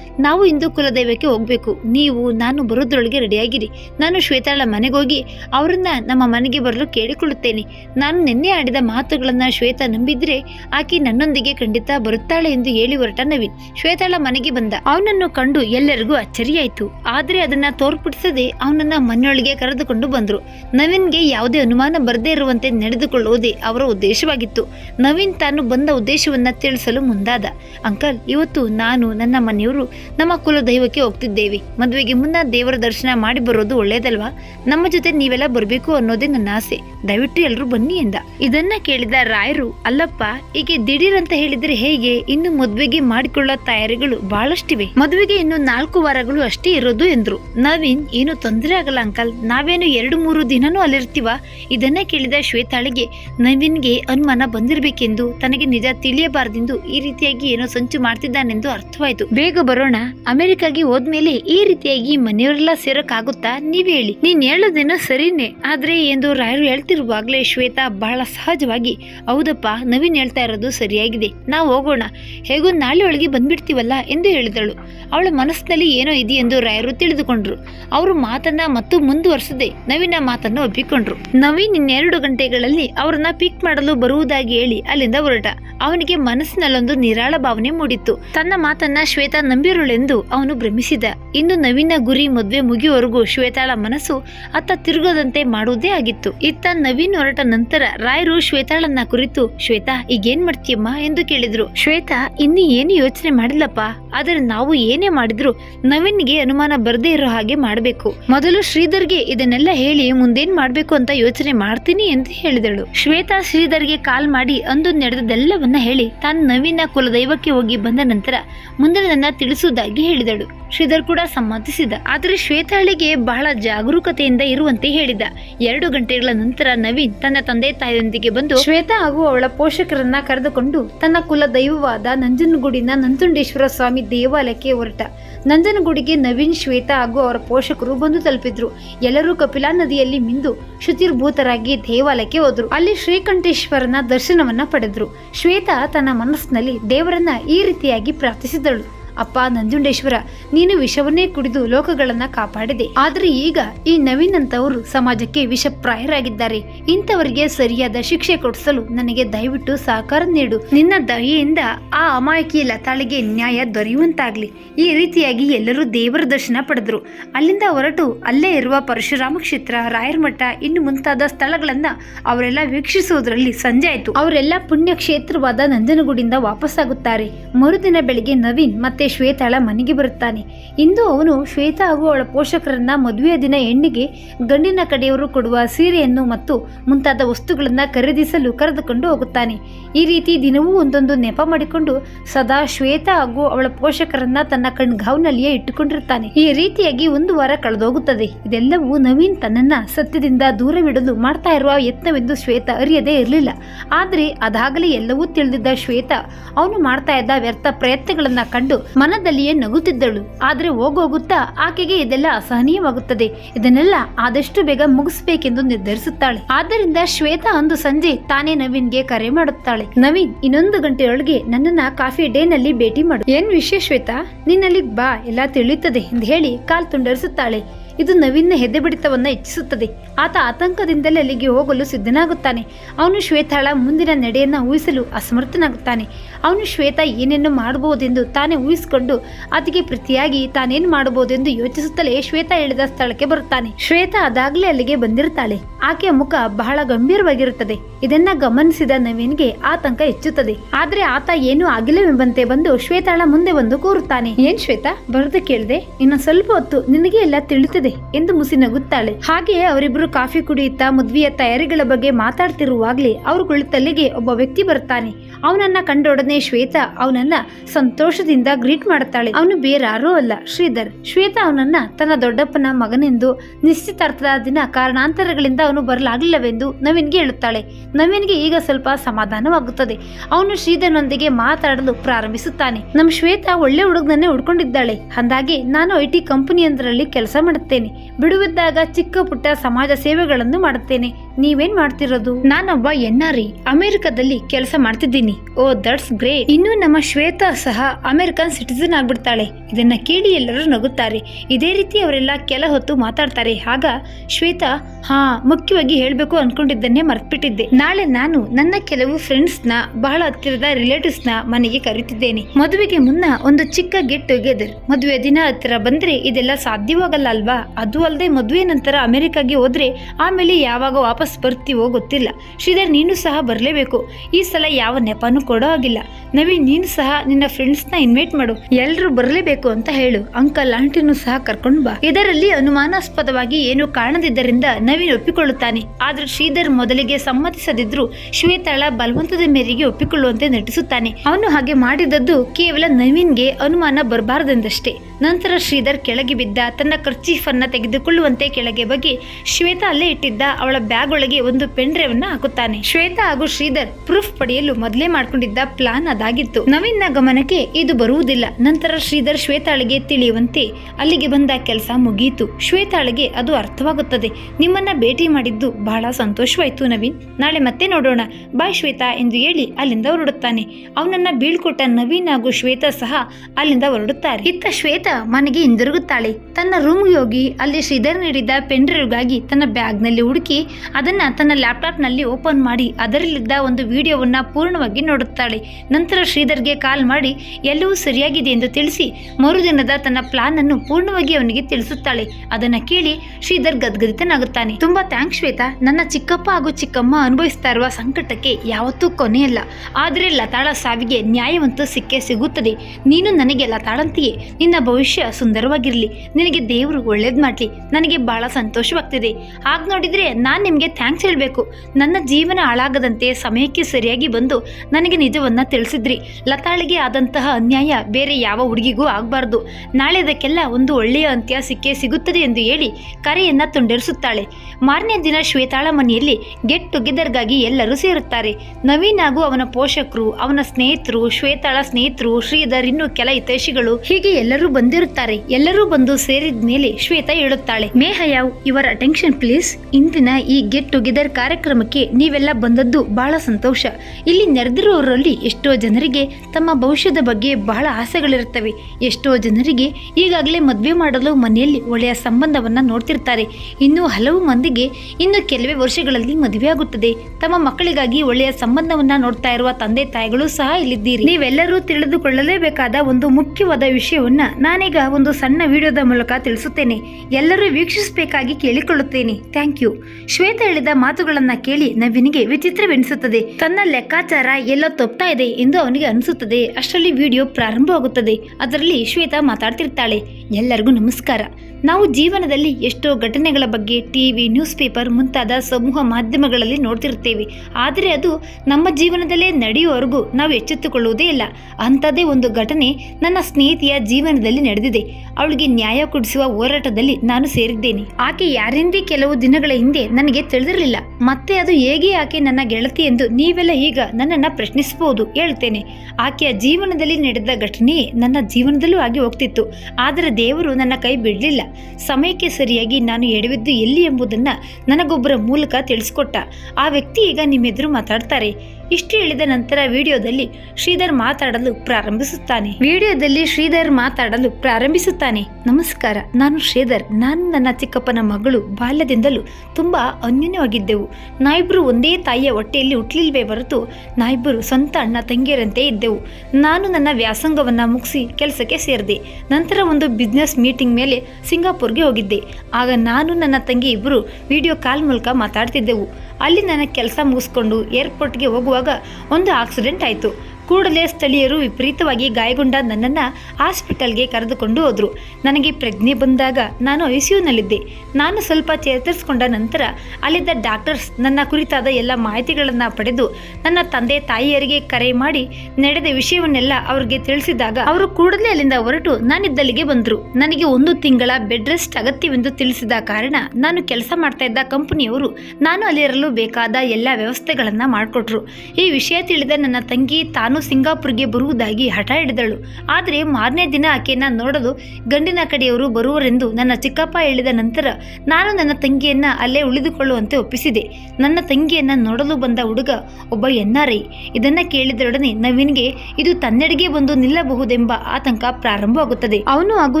ನಾವು ಹಿಂದೂ ಕುಲದೈವಕ್ಕೆ ಹೋಗ್ಬೇಕು. ನೀವು, ನಾನು ಬರೋದ್ರೊಳಗೆ ರೆಡಿಯಾಗಿರಿ. ನಾನು ಶ್ವೇತಾಳ ಹೋಗಿ ಅವರನ್ನ ನಮ್ಮ ಮನೆಗೆ ಬರಲು ಕೇಳಿಕೊಳ್ಳುತ್ತೇನೆ. ನಾನು ನಿನ್ನೆ ಆಡಿದ ಮಾತುಗಳನ್ನ ಶ್ವೇತಾ ನಂಬಿದ್ರೆ ಆಕೆ ನನ್ನೊಂದಿಗೆ ಖಂಡಿತ ಬರುತ್ತಾಳೆ ಎಂದು ಹೇಳಿ ಹೊರಟ ನವೀನ್. ಶ್ವೇತಾಳ ಮನೆಗೆ ಬಂದ. ಅವನನ್ನು ಕಂಡು ಎಲ್ಲರಿಗೂ ಅಚ್ಚರಿಯಾಯಿತು. ಆದ್ರೆ ಅದನ್ನ ತೋರ್ಪಡಿಸದೆ ಅವನನ್ನ ಮನೆಯೊಳಗೆ ಕರೆದುಕೊಂಡು ಬಂದ್ರು. ನವೀನ್ಗೆ ಯಾವುದೇ ಅನುಮಾನ ಬರದೇ ಇರುವಂತೆ ನಡೆದುಕೊಳ್ಳುವುದೇ ಅವರ ಉದ್ದೇಶವಾಗಿತ್ತು. ನವೀನ್ ತಾನು ಬಂದ ಉದ್ದೇಶವನ್ನ ತಿಳಿಸಲು ಮುಂದಾದ. ಅಂಕಲ್, ಇವತ್ತು ನಾನು ನನ್ನ ಮನೆಯವರು ನಮ್ಮ ಕುಲ ದೈವಕ್ಕೆ ಹೋಗ್ತಿದ್ದೇವೆ. ಮದುವೆಗೆ ಮುನ್ನ ದೇವರ ದರ್ಶನ ಮಾಡಿ ಬರೋದು ಒಳ್ಳೇದಲ್ವಾ? ನಮ್ಮ ಜೊತೆ ನೀವೆಲ್ಲ ಬರಬೇಕು ಅನ್ನೋದೇ ನನ್ನ ಆಸೆ. ದಯವಿಟ್ಟು ಎಲ್ಲರೂ ಬನ್ನಿ ಎಂದ. ಇದನ್ನ ಕೇಳಿದ ರಾಯರು, ಅಲ್ಲಪ್ಪ ಈಗ ದಿಢೀರ್ ಅಂತ ಹೇಳಿದ್ರೆ ಹೇಗೆ? ಇನ್ನು ಮದುವೆಗೆ ಮಾಡಿಕೊಳ್ಳೋ ತಯಾರಿಗಳು ಬಹಳಷ್ಟಿವೆ. ಮದುವೆಗೆ ಇನ್ನು ನಾಲ್ಕು ವಾರಗಳು ಅಷ್ಟೇ ಇರೋದು ಎಂದ್ರು. ನವೀನ್, ಏನು ತೊಂದರೆ ಆಗಲ್ಲ ಅಂಕಲ್. ನಾವೇನು ಎರಡು ಮೂರು ದಿನನೂ ಅಲ್ಲಿರ್ತೀವ? ಇದನ್ನ ಕೇಳಿದ ಶ್ವೇತಾಳಿಗೆ, ನವೀನ್ಗೆ ಅನುಮಾನ ಬಂದಿರಬೇಕೆಂದು. ತನಗೆ ನಿಜ ತಿಳಿಯಬಾರದೆಂದು ಈ ರೀತಿಯಾಗಿ ಏನೋ ಸಂಚು ಮಾಡ್ತಿದ್ದಾನೆಂದು ಅರ್ಥವಾಯ್ತು. ಬೇಗ ಬರೋಣ. ಅಮೆರಿಕಾಗೆ ಹೋದ್ಮೇಲೆ ಈ ರೀತಿಯಾಗಿ ಮನೆಯವರೆಲ್ಲ ಸೇರಕ್ಕಾಗುತ್ತಾ ನೀವ್ ಹೇಳಿ. ನೀನ್ ಹೇಳೋದೇನೋ ಸರಿನೇ. ಆದ್ರೆ ಎಂದು ರಾಯರು ಹೇಳ್ತಿರುವಾಗ್ಲೇ ಶ್ವೇತಾ ಬಹಳ ಸಹಜವಾಗಿ, ಹೌದಪ್ಪ, ನವೀನ್ ಹೇಳ್ತಾ ಇರೋದು ಸರಿಯಾಗಿದೆ. ನಾವು ಹೋಗೋಣ. ಹೇಗೂ ನಾಳೆ ಒಳಗೆ ಬಂದ್ಬಿಡ್ತೀವಲ್ಲ? ಎಂದು ಹೇಳಿದಳು. ಅವಳ ಮನಸ್ಸಿನಲ್ಲಿ ಏನೋ ಇದೆಯೆಂದು ರಾಯರು ತಿಳಿದುಕೊಂಡ್ರು. ಅವರು ಮಾತನ್ನ ಮತ್ತು ಮುಂದುವರೆಸದೆ ನವೀನ ಮಾತನ್ನು ಒಪ್ಪಿಕೊಂಡ್ರು. ನವೀನ್ ಇನ್ನೆರಡು ಗಂಟೆಗಳಲ್ಲಿ ಅವರನ್ನ ಪಿಕ್ ಮಾಡಲು ಬರುವುದಾಗಿ ಹೇಳಿ ಅಲ್ಲಿಂದ ಹೊರಟ. ಅವನಿಗೆ ಮನಸ್ಸಿನಲ್ಲೊಂದು ನಿರಾಳ ಭಾವನೆ ಮೂಡಿತ್ತು. ತನ್ನ ಮಾತನ್ನ ಶ್ವೇತಾ ನಂಬಿರುಳೆಂದು ಅವನು ಭ್ರಮಿಸಿದ. ಇನ್ನು ನವೀನ ಗುರಿ ಮದ್ವೆ ಮುಗಿಯುವವರೆಗೂ ಶ್ವೇತಾಳ ಮನಸ್ಸು ಅತ್ತ ತಿರುಗದಂತೆ ಮಾಡುವುದೇ ಆಗಿತ್ತು. ಇತ್ತ ನವೀನ್ ಹೊರಟ ನಂತರ ರಾಯರು ಶ್ವೇತಾಳನ್ನ ಕುರಿತು, ಶ್ವೇತಾ, ಈಗೇನ್ ಮಾಡ್ತೀಯಮ್ಮ? ಎಂದು ಕೇಳಿದ್ರು. ಶ್ವೇತಾ, ಇನ್ನು ಏನು ಯೋಚನೆ ಮಾಡಿಲ್ಲಪ್ಪ. ಆದರೆ ನಾವು ಏನೇ ಮಾಡಿದ್ರು ನವೀನ್ಗೆ ಅನುಮಾನ ಬರದೇ ಇರೋ ಹಾಗೆ ಮಾಡಬೇಕು. ಮೊದಲು ಶ್ರೀಧರ್ಗೆ ಇದನ್ನೆಲ್ಲ ಹೇಳಿ ಮುಂದೇನ್ ಮಾಡ್ಬೇಕು ಅಂತ ಯೋಚನೆ ಮಾಡ್ತೀನಿ ಎಂದು ಹೇಳಿದಳು. ಶ್ವೇತಾ ಶ್ರೀಧರ್ಗೆ ಕಾಲ್ ಮಾಡಿ ಅಂದು ನಡೆದದೆಲ್ಲವನ್ನ ಹೇಳಿ ತಾನು ನವೀನ ಕುಲದೈವಕ್ಕೆ ಹೋಗಿ ಬಂದ ನಂತರ ಮುಂದಿನದನ್ನ ತಿಳಿಸುವುದಾಗಿ ಹೇಳಿದಳು. ಶ್ರೀಧರ್ ಕೂಡ ಸಮ್ಮತಿಸಿದ. ಆದರೆ ಶ್ವೇತಾಳಿಗೆ ಬಹಳ ಜಾಗರೂಕತೆಯಿಂದ ಇರುವಂತೆ ಹೇಳಿದ. ಎರಡು ಗಂಟೆಗಳ ನಂತರ ನವೀನ್ ತನ್ನ ತಂದೆ ತಾಯಿಯೊಂದಿಗೆ ಬಂದು ಶ್ವೇತಾ ಹಾಗೂ ಅವಳ ಪೋಷಕರನ್ನ ಕರೆದುಕೊಂಡು ತನ್ನ ಕುಲ ದೈವವಾದ ನಂಜನಗೂಡಿನ ನಂಜುಂಡೇಶ್ವರ ಸ್ವಾಮಿ ದೇವಾಲಯಕ್ಕೆ ಹೊರಟ. ನಂಜನಗೂಡಿಗೆ ನವೀನ್, ಶ್ವೇತಾ ಹಾಗೂ ಅವರ ಪೋಷಕರು ಬಂದು ತಲುಪಿದ್ರು. ಎಲ್ಲರೂ ಕಪಿಲಾ ನದಿಯಲ್ಲಿ ಮಿಂದು ಶುತಿರ್ಭೂತರಾಗಿ ದೇವಾಲಯಕ್ಕೆ ಹೋದ್ರು. ಅಲ್ಲಿ ಶ್ರೀಕಂಠೇಶ್ವರನ ದರ್ಶನವನ್ನ ಪಡೆದ್ರು. ಶ್ವೇತಾ ತನ್ನ ಮನಸ್ಸಿನಲ್ಲಿ ದೇವರನ್ನ ಈ ರೀತಿಯಾಗಿ ಪ್ರಾರ್ಥಿಸಿದಳು. ಅಪ್ಪ ನಂಜುಂಡೇಶ್ವರ, ನೀನು ವಿಷವನ್ನೇ ಕುಡಿದು ಲೋಕಗಳನ್ನ ಕಾಪಾಡಿದೆ. ಆದರೆ ಈಗ ಈ ನವೀನ್ ಅಂತವರು ಸಮಾಜಕ್ಕೆ ವಿಷಪ್ರಾಯರಾಗಿದ್ದಾರೆ. ಇಂಥವರಿಗೆ ಸರಿಯಾದ ಶಿಕ್ಷೆ ಕೊಡಿಸಲು ನನಗೆ ದಯವಿಟ್ಟು ಸಹಕಾರ ನೀಡು. ನಿನ್ನ ದಯೆಯಿಂದ ಆ ಅಮಾಯಕಿ ಲತಾಳಿಗೆ ನ್ಯಾಯ ದೊರೆಯುವಂತಾಗ್ಲಿ. ಈ ರೀತಿಯಾಗಿ ಎಲ್ಲರೂ ದೇವರ ದರ್ಶನ ಪಡೆದ್ರು. ಅಲ್ಲಿಂದ ಹೊರಟು ಅಲ್ಲೇ ಇರುವ ಪರಶುರಾಮ ಕ್ಷೇತ್ರ ರಾಯರ್ ಮಠ ಇನ್ನು ಮುಂತಾದ ಸ್ಥಳಗಳನ್ನ ಅವರೆಲ್ಲ ವೀಕ್ಷಿಸುವುದರಲ್ಲಿ ಸಂಜೆ ಆಯ್ತು. ಅವರೆಲ್ಲ ಪುಣ್ಯ ಕ್ಷೇತ್ರವಾದ ನಂಜನಗೂಡಿಂದ ವಾಪಸ್ಸಾಗುತ್ತಾರೆ. ಮರುದಿನ ಬೆಳಿಗ್ಗೆ ನವೀನ್ ಮತ್ತೆ ಗಂಟೆ ಶ್ವೇತಾಳ ಮನೆಗೆ ಬರುತ್ತಾನೆ. ಇಂದು ಅವನು ಶ್ವೇತಾ ಹಾಗೂ ಅವಳ ಪೋಷಕರನ್ನ ಮದುವೆಯ ದಿನ ಹೆಣ್ಣಿಗೆ ಗಂಡಿನ ಕಡೆಯವರು ಕೊಡುವ ಸೀರೆಯನ್ನು ಮತ್ತು ಮುಂತಾದ ವಸ್ತುಗಳನ್ನ ಖರೀದಿಸಲು ಕರೆದುಕೊಂಡು ಹೋಗುತ್ತಾನೆ. ಈ ರೀತಿ ದಿನವೂ ಒಂದೊಂದು ನೆಪ ಮಾಡಿಕೊಂಡು ಸದಾ ಶ್ವೇತಾ ಹಾಗೂ ಅವಳ ಪೋಷಕರನ್ನ ತನ್ನ ಕಣ್ಗಾವ್ನಲ್ಲಿಯೇ ಇಟ್ಟುಕೊಂಡಿರುತ್ತಾನೆ ಈ ರೀತಿಯಾಗಿ ಒಂದು ವಾರ ಕಳೆದೋಗುತ್ತದೆ. ಇದೆಲ್ಲವೂ ನವೀನ್ ತನ್ನನ್ನ ಸತ್ಯದಿಂದ ದೂರವಿಡಲು ಮಾಡ್ತಾ ಇರುವ ಯತ್ನವೆಂದು ಶ್ವೇತಾ ಅರಿಯದೇ ಇರಲಿಲ್ಲ. ಆದ್ರೆ ಅದಾಗಲೇ ಎಲ್ಲವೂ ತಿಳಿದಿದ್ದ ಶ್ವೇತಾ ಅವನು ಮಾಡ್ತಾ ಇದ್ದ ವ್ಯರ್ಥ ಪ್ರಯತ್ನಗಳನ್ನ ಕಂಡು ಮನದಲ್ಲಿಯೇ ನಗುತ್ತಿದ್ದಳು. ಆದ್ರೆ ಹೋಗೋಗುತ್ತಾ ಆಕೆಗೆ ಇದೆಲ್ಲ ಅಸಹನೀಯವಾಗುತ್ತದೆ. ಇದನ್ನೆಲ್ಲ ಆದಷ್ಟು ಬೇಗ ಮುಗಿಸ್ಬೇಕೆಂದು ನಿರ್ಧರಿಸುತ್ತಾಳೆ. ಆದ್ದರಿಂದ ಶ್ವೇತಾ ಅಂದು ಸಂಜೆ ತಾನೇ ನವೀನ್ಗೆ ಕರೆ ಮಾಡುತ್ತಾಳೆ. ನವೀನ್ ಇನ್ನೊಂದು ಗಂಟೆಯೊಳಗೆ ನನ್ನನ್ನ ಕಾಫಿ ಡೇನಲ್ಲಿ ಭೇಟಿ ಮಾಡು. ಏನ್ ವಿಷಯ ಶ್ವೇತಾ? ನಿನ್ನಲ್ಲಿ ಬಾ, ಎಲ್ಲ ತಿಳಿಯುತ್ತದೆ ಎಂದು ಹೇಳಿ ಕಾಲ್ ತುಂಡರಿಸುತ್ತಾಳೆ. ಇದು ನವೀನ್ನ ಹೆದೆ ಬಡಿತವನ್ನ ಹೆಚ್ಚಿಸುತ್ತದೆ. ಆತ ಆತಂಕದಿಂದಲೇ ಅಲ್ಲಿಗೆ ಹೋಗಲು ಸಿದ್ಧನಾಗುತ್ತಾನೆ. ಅವನು ಶ್ವೇತಾಳ ಮುಂದಿನ ನಡೆಯನ್ನ ಊಹಿಸಲು ಅಸಮರ್ಥನಾಗುತ್ತಾನೆ. ಅವನು ಶ್ವೇತಾ ಏನೇನು ಮಾಡಬಹುದೆಂದು ತಾನೇ ಊಹಿಸಿಕೊಂಡು ಆತಗೆ ಪ್ರತಿಯಾಗಿ ತಾನೇನು ಮಾಡಬಹುದೆಂದು ಯೋಚಿಸುತ್ತಲೇ ಶ್ವೇತಾ ಹೇಳಿದ ಸ್ಥಳಕ್ಕೆ ಬರುತ್ತಾನೆ. ಶ್ವೇತಾ ಅದಾಗಲೇ ಅಲ್ಲಿಗೆ ಬಂದಿರುತ್ತಾಳೆ ಆಕೆಯ ಮುಖ ಬಹಳ ಗಂಭೀರವಾಗಿರುತ್ತದೆ. ಇದನ್ನ ಗಮನಿಸಿದ ನವೀನ್ಗೆ ಆತಂಕ ಹೆಚ್ಚುತ್ತದೆ. ಆದ್ರೆ ಆತ ಏನೂ ಆಗಿಲ್ಲವೆಂಬಂತೆ ಬಂದು ಶ್ವೇತಾಳ ಮುಂದೆ ಬಂದು ಕೂರುತ್ತಾನೆ. ಏನ್ ಶ್ವೇತಾ, ಬರೋದು ಕೇಳಿದೆ ಇನ್ನು ಸ್ವಲ್ಪ ಹೊತ್ತು ನಿನಗೆ ಎಲ್ಲ ತಿಳಿತದೆ ಎಂದು ಮುಸಿ ನಗುತ್ತಾಳೆ. ಹಾಗೆಯೇ ಅವರಿಬ್ಬರು ಕಾಫಿ ಕುಡಿಯುತ್ತಾ ಮದುವೆಯ ತಯಾರಿಗಳ ಬಗ್ಗೆ ಮಾತಾಡ್ತಿರುವಾಗ್ಲೇ ಅವರುಗಳು ತಲೆಗೆ ಒಬ್ಬ ವ್ಯಕ್ತಿ ಬರ್ತಾನೆ. ಅವನನ್ನ ಕಂಡೊಡನೆ ಶ್ವೇತಾ ಅವನನ್ನ ಸಂತೋಷದಿಂದ ಗ್ರೀಟ್ ಮಾಡುತ್ತಾಳೆ ಅವನು ಬೇರಾರೂ ಅಲ್ಲ. ಶ್ರೀಧರ್, ಶ್ವೇತಾ ಅವನನ್ನ ತನ್ನ ದೊಡ್ಡಪ್ಪನ ಮಗನೆಂದು ನಿಶ್ಚಿತಾರ್ಥದ ದಿನ ಕಾರಣಾಂತರಗಳಿಂದ ಅವನು ಬರಲಾಗಲಿಲ್ಲವೆಂದು ನವೀನ್ಗೆ ಹೇಳುತ್ತಾಳೆ. ನವೀನ್ಗೆ ಈಗ ಸ್ವಲ್ಪ ಸಮಾಧಾನವಾಗುತ್ತದೆ. ಅವನು ಶ್ರೀಧರ್ನೊಂದಿಗೆ ಮಾತಾಡಲು ಪ್ರಾರಂಭಿಸುತ್ತಾನೆ. ನಮ್ಮ ಶ್ವೇತಾ ಒಳ್ಳೆ ಹುಡುಗನನ್ನೇ ಹುಡ್ಕೊಂಡಿದ್ದಾಳೆ. ಅಂದಾಗೆ ನಾನು ಐ ಟಿ ಕಂಪನಿಯೊಂದರಲ್ಲಿ ಕೆಲಸ ಮಾಡುತ್ತೇನೆ. ಬಿಡುವಿದ್ದಾಗ ಚಿಕ್ಕ ಪುಟ್ಟ ಸಮಾಜ ಸೇವೆಗಳನ್ನು ಮಾಡುತ್ತೇನೆ. ನೀವೇನ್ ಮಾಡ್ತಿರೋದು? ನಾನೊಬ್ಬ ಎನ್ ಆರ್ ಇ ಅಮೆರಿಕದಲ್ಲಿ ಕೆಲಸ ಮಾಡ್ತಿದ್ದೀನಿ. Oh, that's great. ಇನ್ನು ನಮ್ಮ ಶ್ವೇತಾ ಸಹ ಅಮೆರಿಕನ್ ಸಿಟಿಸನ್ ಆಗ್ಬಿಡ್ತಾಳೆ. ಇದನ್ನ ಕೇಳಿ ಎಲ್ಲರೂ ನಗುತ್ತಾರೆ. ಇದೇ ರೀತಿ ಅವರೆಲ್ಲ ಕೆಲ ಹೊತ್ತು ಮಾತಾಡ್ತಾರೆ. ಆಗ ಶ್ವೇತಾ, ಹಾ, ಮುಖ್ಯವಾಗಿ ಹೇಳಬೇಕು ಅನ್ಕೊಂಡಿದ್ದನ್ನೇ ಮರ್ತ್ಬಿಟ್ಟಿದ್ದೆ. ನಾಳೆ ನಾನು ನನ್ನ ಕೆಲವು ಫ್ರೆಂಡ್ಸ್ನ ಬಹಳ ಹತ್ತಿರದ ರಿಲೇಟಿವ್ಸ್ನ ಮನೆಗೆ ಕರೀತಿದ್ದೇನೆ. ಮದುವೆಗೆ ಮುನ್ನ ಒಂದು ಚಿಕ್ಕ ಗೆಟ್ ಟುಗೆದರ್. ಮದುವೆ ದಿನ ಹತ್ತಿರ ಬಂದ್ರೆ ಇದೆಲ್ಲ ಸಾಧ್ಯವಾಗಲ್ಲ ಅಲ್ವಾ? ಅದು ಅಲ್ಲದೆ ಮದುವೆ ನಂತರ ಅಮೆರಿಕಾಗೆ ಹೋದ್ರೆ ಆಮೇಲೆ ಯಾವಾಗ ವಾಪಸ್ ಬರ್ತೀವೋ ಗೊತ್ತಿಲ್ಲ. ಶ್ರೀಧರ್, ನೀನು ಸಹ ಬರಲೇಬೇಕು. ಈ ಸಲ ಯಾವ ನೆಪನೂ ಕೊಡೋ ಆಗಿಲ್ಲ ನವೀನ್, ನೀನು ಸಹ ನಿನ್ನ ಫ್ರೆಂಡ್ಸ್ನ ಇನ್ವೈಟ್ ಮಾಡು. ಎಲ್ಲರೂ ಬರಲೇಬೇಕು ಅಂತ ಹೇಳು. ಅಂಕಲ್, ಆಂಟಿನೂ ಸಹ ಕರ್ಕೊಂಡು ಬಾ. ಇದರಲ್ಲಿ ಅನುಮಾನಾಸ್ಪದವಾಗಿ ಏನು ಕಾಣದಿದ್ದರಿಂದ ನವೀನ್ ಒಪ್ಪಿಕೊಳ್ಳುತ್ತಾನೆ. ಆದ್ರೆ ಶ್ರೀಧರ್ ಮೊದಲಿಗೆ ಸಮ್ಮತಿಸದಿದ್ರು ಶ್ವೇತಾಳ ಬಲವಂತದ ಮೇರೆಗೆ ಒಪ್ಪಿಕೊಳ್ಳುವಂತೆ ನಟಿಸುತ್ತಾನೆ. ಅವನು ಹಾಗೆ ಮಾಡಿದದ್ದು ಕೇವಲ ನವೀನ್ಗೆ ಅನುಮಾನ ಬರಬಾರದೆಂದಷ್ಟೇ. ನಂತರ ಶ್ರೀಧರ್ ಕೆಳಗೆ ಬಿದ್ದ ತನ್ನ ಕರ್ಚೀಫ್ ಅನ್ನ ತೆಗೆದುಕೊಳ್ಳುವಂತೆ ಕೆಳಗೆ ಬಗ್ಗೆ ಶ್ವೇತಾ ಅಲ್ಲೇ ಇಟ್ಟಿದ್ದ ಅವಳ ಬ್ಯಾಗ್ ಒಳಗೆ ಒಂದು ಅನ್ನ ಹಾಕುತ್ತಾನೆ. ಶ್ವೇತಾ ಹಾಗೂ ಶ್ರೀಧರ್ ಪ್ರೂಫ್ ಪಡೆಯಲು ಮೊದಲೇ ಮಾಡ್ಕೊಂಡಿದ್ದ ಪ್ಲಾನ್ ಅದಾಗಿತ್ತು. ನವೀನ್ನ ಗಮನಕ್ಕೆ ಇದು ಬರುವುದಿಲ್ಲ. ನಂತರ ಶ್ರೀಧರ್ ಶ್ವೇತಾಳಿಗೆ ತಿಳಿಯುವಂತೆ ಅಲ್ಲಿಗೆ ಬಂದ ಕೆಲಸ ಮುಗಿಯಿತು ಶ್ವೇತಾಳಿಗೆ ಅದು ಅರ್ಥವಾಗುತ್ತದೆ. ನಿಮ್ಮನ್ನ ಭೇಟಿ ಮಾಡಿದ್ದು ಬಹಳ ಸಂತೋಷವಾಯ್ತು ನವೀನ್. ನಾಳೆ ಮತ್ತೆ ನೋಡೋಣ. ಬಾಯ್ ಶ್ವೇತಾ ಎಂದು ಹೇಳಿ ಅಲ್ಲಿಂದ ಹೊರಡುತ್ತಾನೆ. ಅವನನ್ನ ಬೀಳ್ಕೊಟ್ಟ ನವೀನ್ ಹಾಗೂ ಶ್ವೇತಾ ಸಹ ಅಲ್ಲಿಂದ ಹೊರಡುತ್ತಾರೆ. ಇತ್ತ ಶ್ವೇತಾ ಮನೆಗೆ ಹಿಂದಿರುಗುತ್ತಾಳೆ. ತನ್ನ ರೂಮ್ಗೆ ಹೋಗಿ ಅಲ್ಲಿ ಶ್ರೀಧರ್ ನೀಡಿದ್ದ ಪೆಂಡ್ರಿಗಾಗಿ ತನ್ನ ಬ್ಯಾಗ್ನಲ್ಲಿ ಹುಡುಕಿ ಅದನ್ನ ತನ್ನ ಲ್ಯಾಪ್ಟಾಪ್ನಲ್ಲಿ ಓಪನ್ ಮಾಡಿ ಅದರಲ್ಲಿದ್ದ ಒಂದು ವಿಡಿಯೋವನ್ನ ಪೂರ್ಣವಾಗಿ ನೋಡುತ್ತಾಳೆ. ನಂತರ ಶ್ರೀಧರ್ಗೆ ಕಾಲ್ ಮಾಡಿ ಎಲ್ಲವೂ ಸರಿಯಾಗಿದೆ ಎಂದು ತಿಳಿಸಿ. ಮರುದಿನದ ತನ್ನ ಪ್ಲಾನ್ ಅನ್ನು ಪೂರ್ಣವಾಗಿ ಅವನಿಗೆ ತಿಳಿಸುತ್ತಾಳೆ. ಅದನ್ನ ಕೇಳಿ ಶ್ರೀಧರ್ ಗದ್ಗದಿತನಾಗುತ್ತಾನೆ. ತುಂಬಾ ಥ್ಯಾಂಕ್ಸ್ ಶ್ವೇತಾ. ನನ್ನ ಚಿಕ್ಕಪ್ಪ ಹಾಗೂ ಚಿಕ್ಕಮ್ಮ ಅನುಭವಿಸ್ತಾ ಇರುವ ಸಂಕಟಕ್ಕೆ ಯಾವತ್ತೂ ಕೊನೆಯಲ್ಲ. ಆದರೆ ಲತಾಳ ಸಾವಿಗೆ ನ್ಯಾಯವಂತೂ ಸಿಕ್ಕೇ ಸಿಗುತ್ತದೆ. ನೀನು ನನಗೆ ಲತಾಳಂತೆಯೇ. ನಿನ್ನ ಭವಿಷ್ಯ ಸುಂದರವಾಗಿರಲಿ. ನಿನಗೆ ದೇವರು ಒಳ್ಳೇದು ಮಾಡಲಿ. ನನಗೆ ಬಹಳ ಸಂತೋಷವಾಗ್ತಿದೆ. ಆಗ ನೋಡಿದ್ರೆ ನಾನು ನಿಮಗೆ ಥ್ಯಾಂಕ್ಸ್ ಹೇಳಬೇಕು. ನನ್ನ ಜೀವನ ಹಾಳಾಗದಂತೆ ಸಮಯಕ್ಕೆ ಸರಿಯಾಗಿ ಬಂದು ನನಗೆ ನಿಜವನ್ನು ತಿಳಿಸಿದ್ರಿ. ಲತಾಳಿಗೆ ಆದಂತಹ ಅನ್ಯಾಯ ಬೇರೆ ಯಾವ ಹುಡುಗಿಗೂ ಆಗಬಾರ್ದು. ನಾಳೆ ಅದಕ್ಕೆಲ್ಲ ಒಂದು ಒಳ್ಳೆಯ ಅಂತ್ಯ ಸಿಕ್ಕೇ ಸಿಗುತ್ತದೆ ಎಂದು ಹೇಳಿ ಕರೆಯನ್ನು ತುಂಡರಿಸುತ್ತಾಳೆ. ಮಾರನೇ ದಿನ ಶ್ವೇತಾಳ ಮನೆಯಲ್ಲಿ ಗೆಟ್ ಟುಗೆದರ್ಗಾಗಿ ಎಲ್ಲರೂ ಸೇರುತ್ತಾರೆ. ನವೀನ್ ಹಾಗೂ ಅವನ ಪೋಷಕರು, ಅವನ ಸ್ನೇಹಿತರು, ಶ್ವೇತಾಳ ಸ್ನೇಹಿತರು, ಶ್ರೀಧರ್ ಇನ್ನು ಕೆಲ ಹಿತೈಷಿಗಳು ಹೀಗೆ ಎಲ್ಲರೂ ಬಂದಿರುತ್ತಾರೆ. ಎಲ್ಲರೂ ಬಂದು ಸೇರಿದ ಮೇಲೆ ಶ್ವೇತಾ ಹೇಳುತ್ತಾಳೆ may have your attention please. ಇಂದಿನ ಈ ಗೆಟ್ ಟುಗೆದರ್ ಕಾರ್ಯಕ್ರಮಕ್ಕೆ ನೀವೆಲ್ಲ ಬಂದದ್ದು ಬಹಳ ಸಂತೋಷ. ಇಲ್ಲಿ ನೆರೆದಿರೋರಲ್ಲಿ ಎಷ್ಟೋ ಜನರಿಗೆ ತಮ್ಮ ಭವಿಷ್ಯದ ಬಗ್ಗೆ ಬಹಳ ಆಸೆಗಳಿರುತ್ತವೆ. ಎಷ್ಟೋ ಜನರಿಗೆ ಈಗಾಗಲೇ ಮದುವೆ ಮಾಡಲು ಮನೆಯಲ್ಲಿ ಒಳ್ಳೆಯ ಸಂಬಂಧವನ್ನ ನೋಡ್ತಿರ್ತಾರೆ. ಇನ್ನು ಹಲವು ಮಂದಿಗೆ ಇನ್ನು ಕೆಲವೇ ವರ್ಷಗಳಲ್ಲಿ ಮದುವೆ ಆಗುತ್ತದೆ. ತಮ್ಮ ಮಕ್ಕಳಿಗಾಗಿ ಒಳ್ಳೆಯ ಸಂಬಂಧವನ್ನ ನೋಡ್ತಾ ಇರುವ ತಂದೆ ತಾಯಿಗಳು ಸಹ ಇಲ್ಲಿದ್ದೀರಿ. ನೀವೆಲ್ಲರೂ ತಿಳಿದುಕೊಳ್ಳಲೇಬೇಕಾದ ಒಂದು ಮುಖ್ಯವಾದ ವಿಷಯವನ್ನ ನಾನೀಗ ಒಂದು ಸಣ್ಣ ವಿಡಿಯೋದ ಮೂಲಕ ತಿಳಿಸುತ್ತೇನೆ. ಎಲ್ಲರೂ ವೀಕ್ಷಿಸಬೇಕಾಗಿ ಕೇಳಿಕೊಳ್ಳುತ್ತೇನೆ. Thank you. ಶ್ವೇತಾ ಹೇಳಿದ ಮಾತುಗಳನ್ನ ಕೇಳಿ ನವೀನಿಗೆ ವಿಚಿತ್ರವೆನಿಸುತ್ತದೆ. ತನ್ನ ಲೆಕ್ಕಾಚಾರ ಎಲ್ಲ ತಪ್ತಾ ಇದೆ ಎಂದು ಅವನಿಗೆ ಅನಿಸುತ್ತದೆ. ಅಷ್ಟರಲ್ಲಿ ವಿಡಿಯೋ ಪ್ರಾರಂಭವಾಗುತ್ತದೆ. ಅದರಲ್ಲಿ ಶ್ವೇತಾ ಮಾತಾಡ್ತಿರ್ತಾಳೆ. ಎಲ್ಲರಿಗೂ ನಮಸ್ಕಾರ. ನಾವು ಜೀವನದಲ್ಲಿ ಎಷ್ಟೋ ಘಟನೆಗಳ ಬಗ್ಗೆ ಟಿವಿ ನ್ಯೂಸ್ ಪೇಪರ್ ಮುಂತಾದ ಸಮೂಹ ಮಾಧ್ಯಮಗಳಲ್ಲಿ ನೋಡ್ತಿರ್ತೇವೆ ಆದರೆ ಅದು ನಮ್ಮ ಜೀವನದಲ್ಲೇ ನಡೆಯುವವರೆಗೂ ನಾವು ಎಚ್ಚೆತ್ತುಕೊಳ್ಳುವುದೇ ಇಲ್ಲ. ಅಂಥದ್ದೇ ಒಂದು ಘಟನೆ ನನ್ನ ಸ್ನೇಹಿತೆಯ ಜೀವನದಲ್ಲಿ ನಡೆದಿದೆ. ಅವಳಿಗೆ ನ್ಯಾಯ ಕೊಡಿಸುವ ಹೋರಾಟದಲ್ಲಿ ನಾನು ಸೇರಿದ್ದೇನೆ. ಆಕೆ ಯಾರೆಂದೇ ಕೆಲವು ದಿನಗಳ ಹಿಂದೆ ನನಗೆ ತಿಳಿದಿರಲಿಲ್ಲ. ಮತ್ತೆ ಅದು ಹೇಗೆ ಆಕೆ ನನ್ನ ಗೆಳತಿ ಎಂದು ನೀವೆಲ್ಲ ಈಗ ನನ್ನನ್ನು ಪ್ರಶ್ನಿಸಬಹುದು ಹೇಳ್ತೇನೆ. ಆಕೆಯ ಜೀವನದಲ್ಲಿ ನಡೆದ ಘಟನೆ ನನ್ನ ಜೀವನದಲ್ಲೂ ಆಗಿ ಹೋಗ್ತಿತ್ತು. ಆದರೆ ದೇವರು ನನ್ನ ಕೈ ಬಿಡಲಿಲ್ಲ. ಸಮಯಕ್ಕೆ ಸರಿಯಾಗಿ ನಾನು ಎಡವಿದ್ದು ಎಲ್ಲಿ ಎಂಬುದನ್ನು ನನಗೊಬ್ಬರ ಮೂಲಕ ತಿಳಿಸ್ಕೊಟ್ಟ. ಆ ವ್ಯಕ್ತಿ ಈಗ ನಿಮ್ಮೆದುರು ಮಾತಾಡ್ತಾರೆ. ಇಷ್ಟು ಹೇಳಿದ ನಂತರ ವಿಡಿಯೋದಲ್ಲಿ ಶ್ರೀಧರ್ ಮಾತಾಡಲು ಪ್ರಾರಂಭಿಸುತ್ತಾನೆ. ವಿಡಿಯೋದಲ್ಲಿ ಶ್ರೀಧರ್ ಮಾತಾಡಲು ಪ್ರಾರಂಭಿಸುತ್ತಾನೆ. ನಮಸ್ಕಾರ, ನಾನು ಶ್ರೀಧರ್. ನಾನು ನನ್ನ ಚಿಕ್ಕಪ್ಪನ ಮಗಳು. ಬಾಲ್ಯದಿಂದಲೂ ತುಂಬಾ ಅನ್ಯೋನ್ಯವಾಗಿದ್ದೆವು. ನಾಯಿಬ್ರು ಒಂದೇ ತಾಯಿಯ ಹೊಟ್ಟೆಯಲ್ಲಿ ಹುಟ್ಟಲಿಲ್ವೇ ಹೊರತು ನಾವಿಬ್ಬರು ಸ್ವಂತ ಅಣ್ಣ ತಂಗಿಯರಂತೆ ಇದ್ದೆವು. ನಾನು ನನ್ನ ವ್ಯಾಸಂಗವನ್ನ ಮುಗಿಸಿ ಕೆಲಸಕ್ಕೆ ಸೇರಿದೆ. ನಂತರ ಒಂದು ಬಿಸ್ನೆಸ್ ಮೀಟಿಂಗ್ ಮೇಲೆ ಸಿಂಗಾಪುರ್ಗೆ ಹೋಗಿದ್ದೆ. ಆಗ ನಾನು ನನ್ನ ತಂಗಿ ಇಬ್ಬರು ವಿಡಿಯೋ ಕಾಲ್ ಮೂಲಕ ಮಾತಾಡ್ತಿದ್ದೆವು. ಅಲ್ಲಿ ನನ್ನ ಕೆಲಸ ಮುಗಿಸ್ಕೊಂಡು ಏರ್ಪೋರ್ಟ್ಗೆ ಹೋಗುವಾಗ ಒಂದು ಆಕ್ಸಿಡೆಂಟ್ ಆಯಿತು. ಕೂಡಲೇ ಸ್ಥಳೀಯರು ವಿಪರೀತವಾಗಿ ಗಾಯಗೊಂಡ ನನ್ನನ್ನು ಹಾಸ್ಪಿಟಲ್ಗೆ ಕರೆದುಕೊಂಡು ಹೋದರು. ನನಗೆ ಪ್ರಜ್ಞೆ ಬಂದಾಗ ನಾನು ಐ ಸಿ ಯುನಲ್ಲಿದ್ದೆ ನಾನು ಸ್ವಲ್ಪ ಚೇತರಿಸಿಕೊಂಡ ನಂತರ ಅಲ್ಲಿದ್ದ ಡಾಕ್ಟರ್ಸ್ ನನ್ನ ಕುರಿತಾದ ಎಲ್ಲ ಮಾಹಿತಿಗಳನ್ನು ಪಡೆದು ನನ್ನ ತಂದೆ ತಾಯಿಯರಿಗೆ ಕರೆ ಮಾಡಿ ನಡೆದ ವಿಷಯವನ್ನೆಲ್ಲ ಅವ್ರಿಗೆ ತಿಳಿಸಿದಾಗ ಅವರು ಕೂಡಲೇ ಅಲ್ಲಿಂದ ಹೊರಟು ನಾನಿದ್ದಲ್ಲಿಗೆ ಬಂದರು. ನನಗೆ ಒಂದು ತಿಂಗಳ ಬೆಡ್ ರೆಸ್ಟ್ ಅಗತ್ಯವೆಂದು ತಿಳಿಸಿದ ಕಾರಣ ನಾನು ಕೆಲಸ ಮಾಡ್ತಾ ಇದ್ದ ಕಂಪನಿಯವರು ನಾನು ಅಲ್ಲಿರಲು ಬೇಕಾದ ಎಲ್ಲ ವ್ಯವಸ್ಥೆಗಳನ್ನು ಮಾಡಿಕೊಟ್ರು. ಈ ವಿಷಯ ತಿಳಿದ ನನ್ನ ತಂಗಿ ತಾನು ಸಿಂಗಾಪುರ್ಗೆ ಬರುವುದಾಗಿ ಹಠ ಹಿಡಿದಳು. ಆದರೆ ಮಾರನೇ ದಿನ ಆಕೆಯನ್ನ ನೋಡಲು ಗಂಡಿನ ಕಡೆಯವರು ಬರುವರೆಂದು ನನ್ನ ಚಿಕ್ಕಪ್ಪ ಹೇಳಿದ ನಂತರ ನಾನು ನನ್ನ ತಂಗಿಯನ್ನ ಅಲ್ಲೇ ಉಳಿದುಕೊಳ್ಳುವಂತೆ ಒಪ್ಪಿಸಿದೆ. ನನ್ನ ತಂಗಿಯನ್ನ ನೋಡಲು ಬಂದ ಹುಡುಗ ಒಬ್ಬ ಎನ್ ಆರ್ ಐ ಇದನ್ನ ಕೇಳಿದರೊಡನೆ ನವೀನ್ಗೆ, ಇದು ತನ್ನೆಡೆಗೆ ಬಂದು ನಿಲ್ಲಬಹುದೆಂಬ ಆತಂಕ ಪ್ರಾರಂಭವಾಗುತ್ತದೆ. ಅವನು ಹಾಗೂ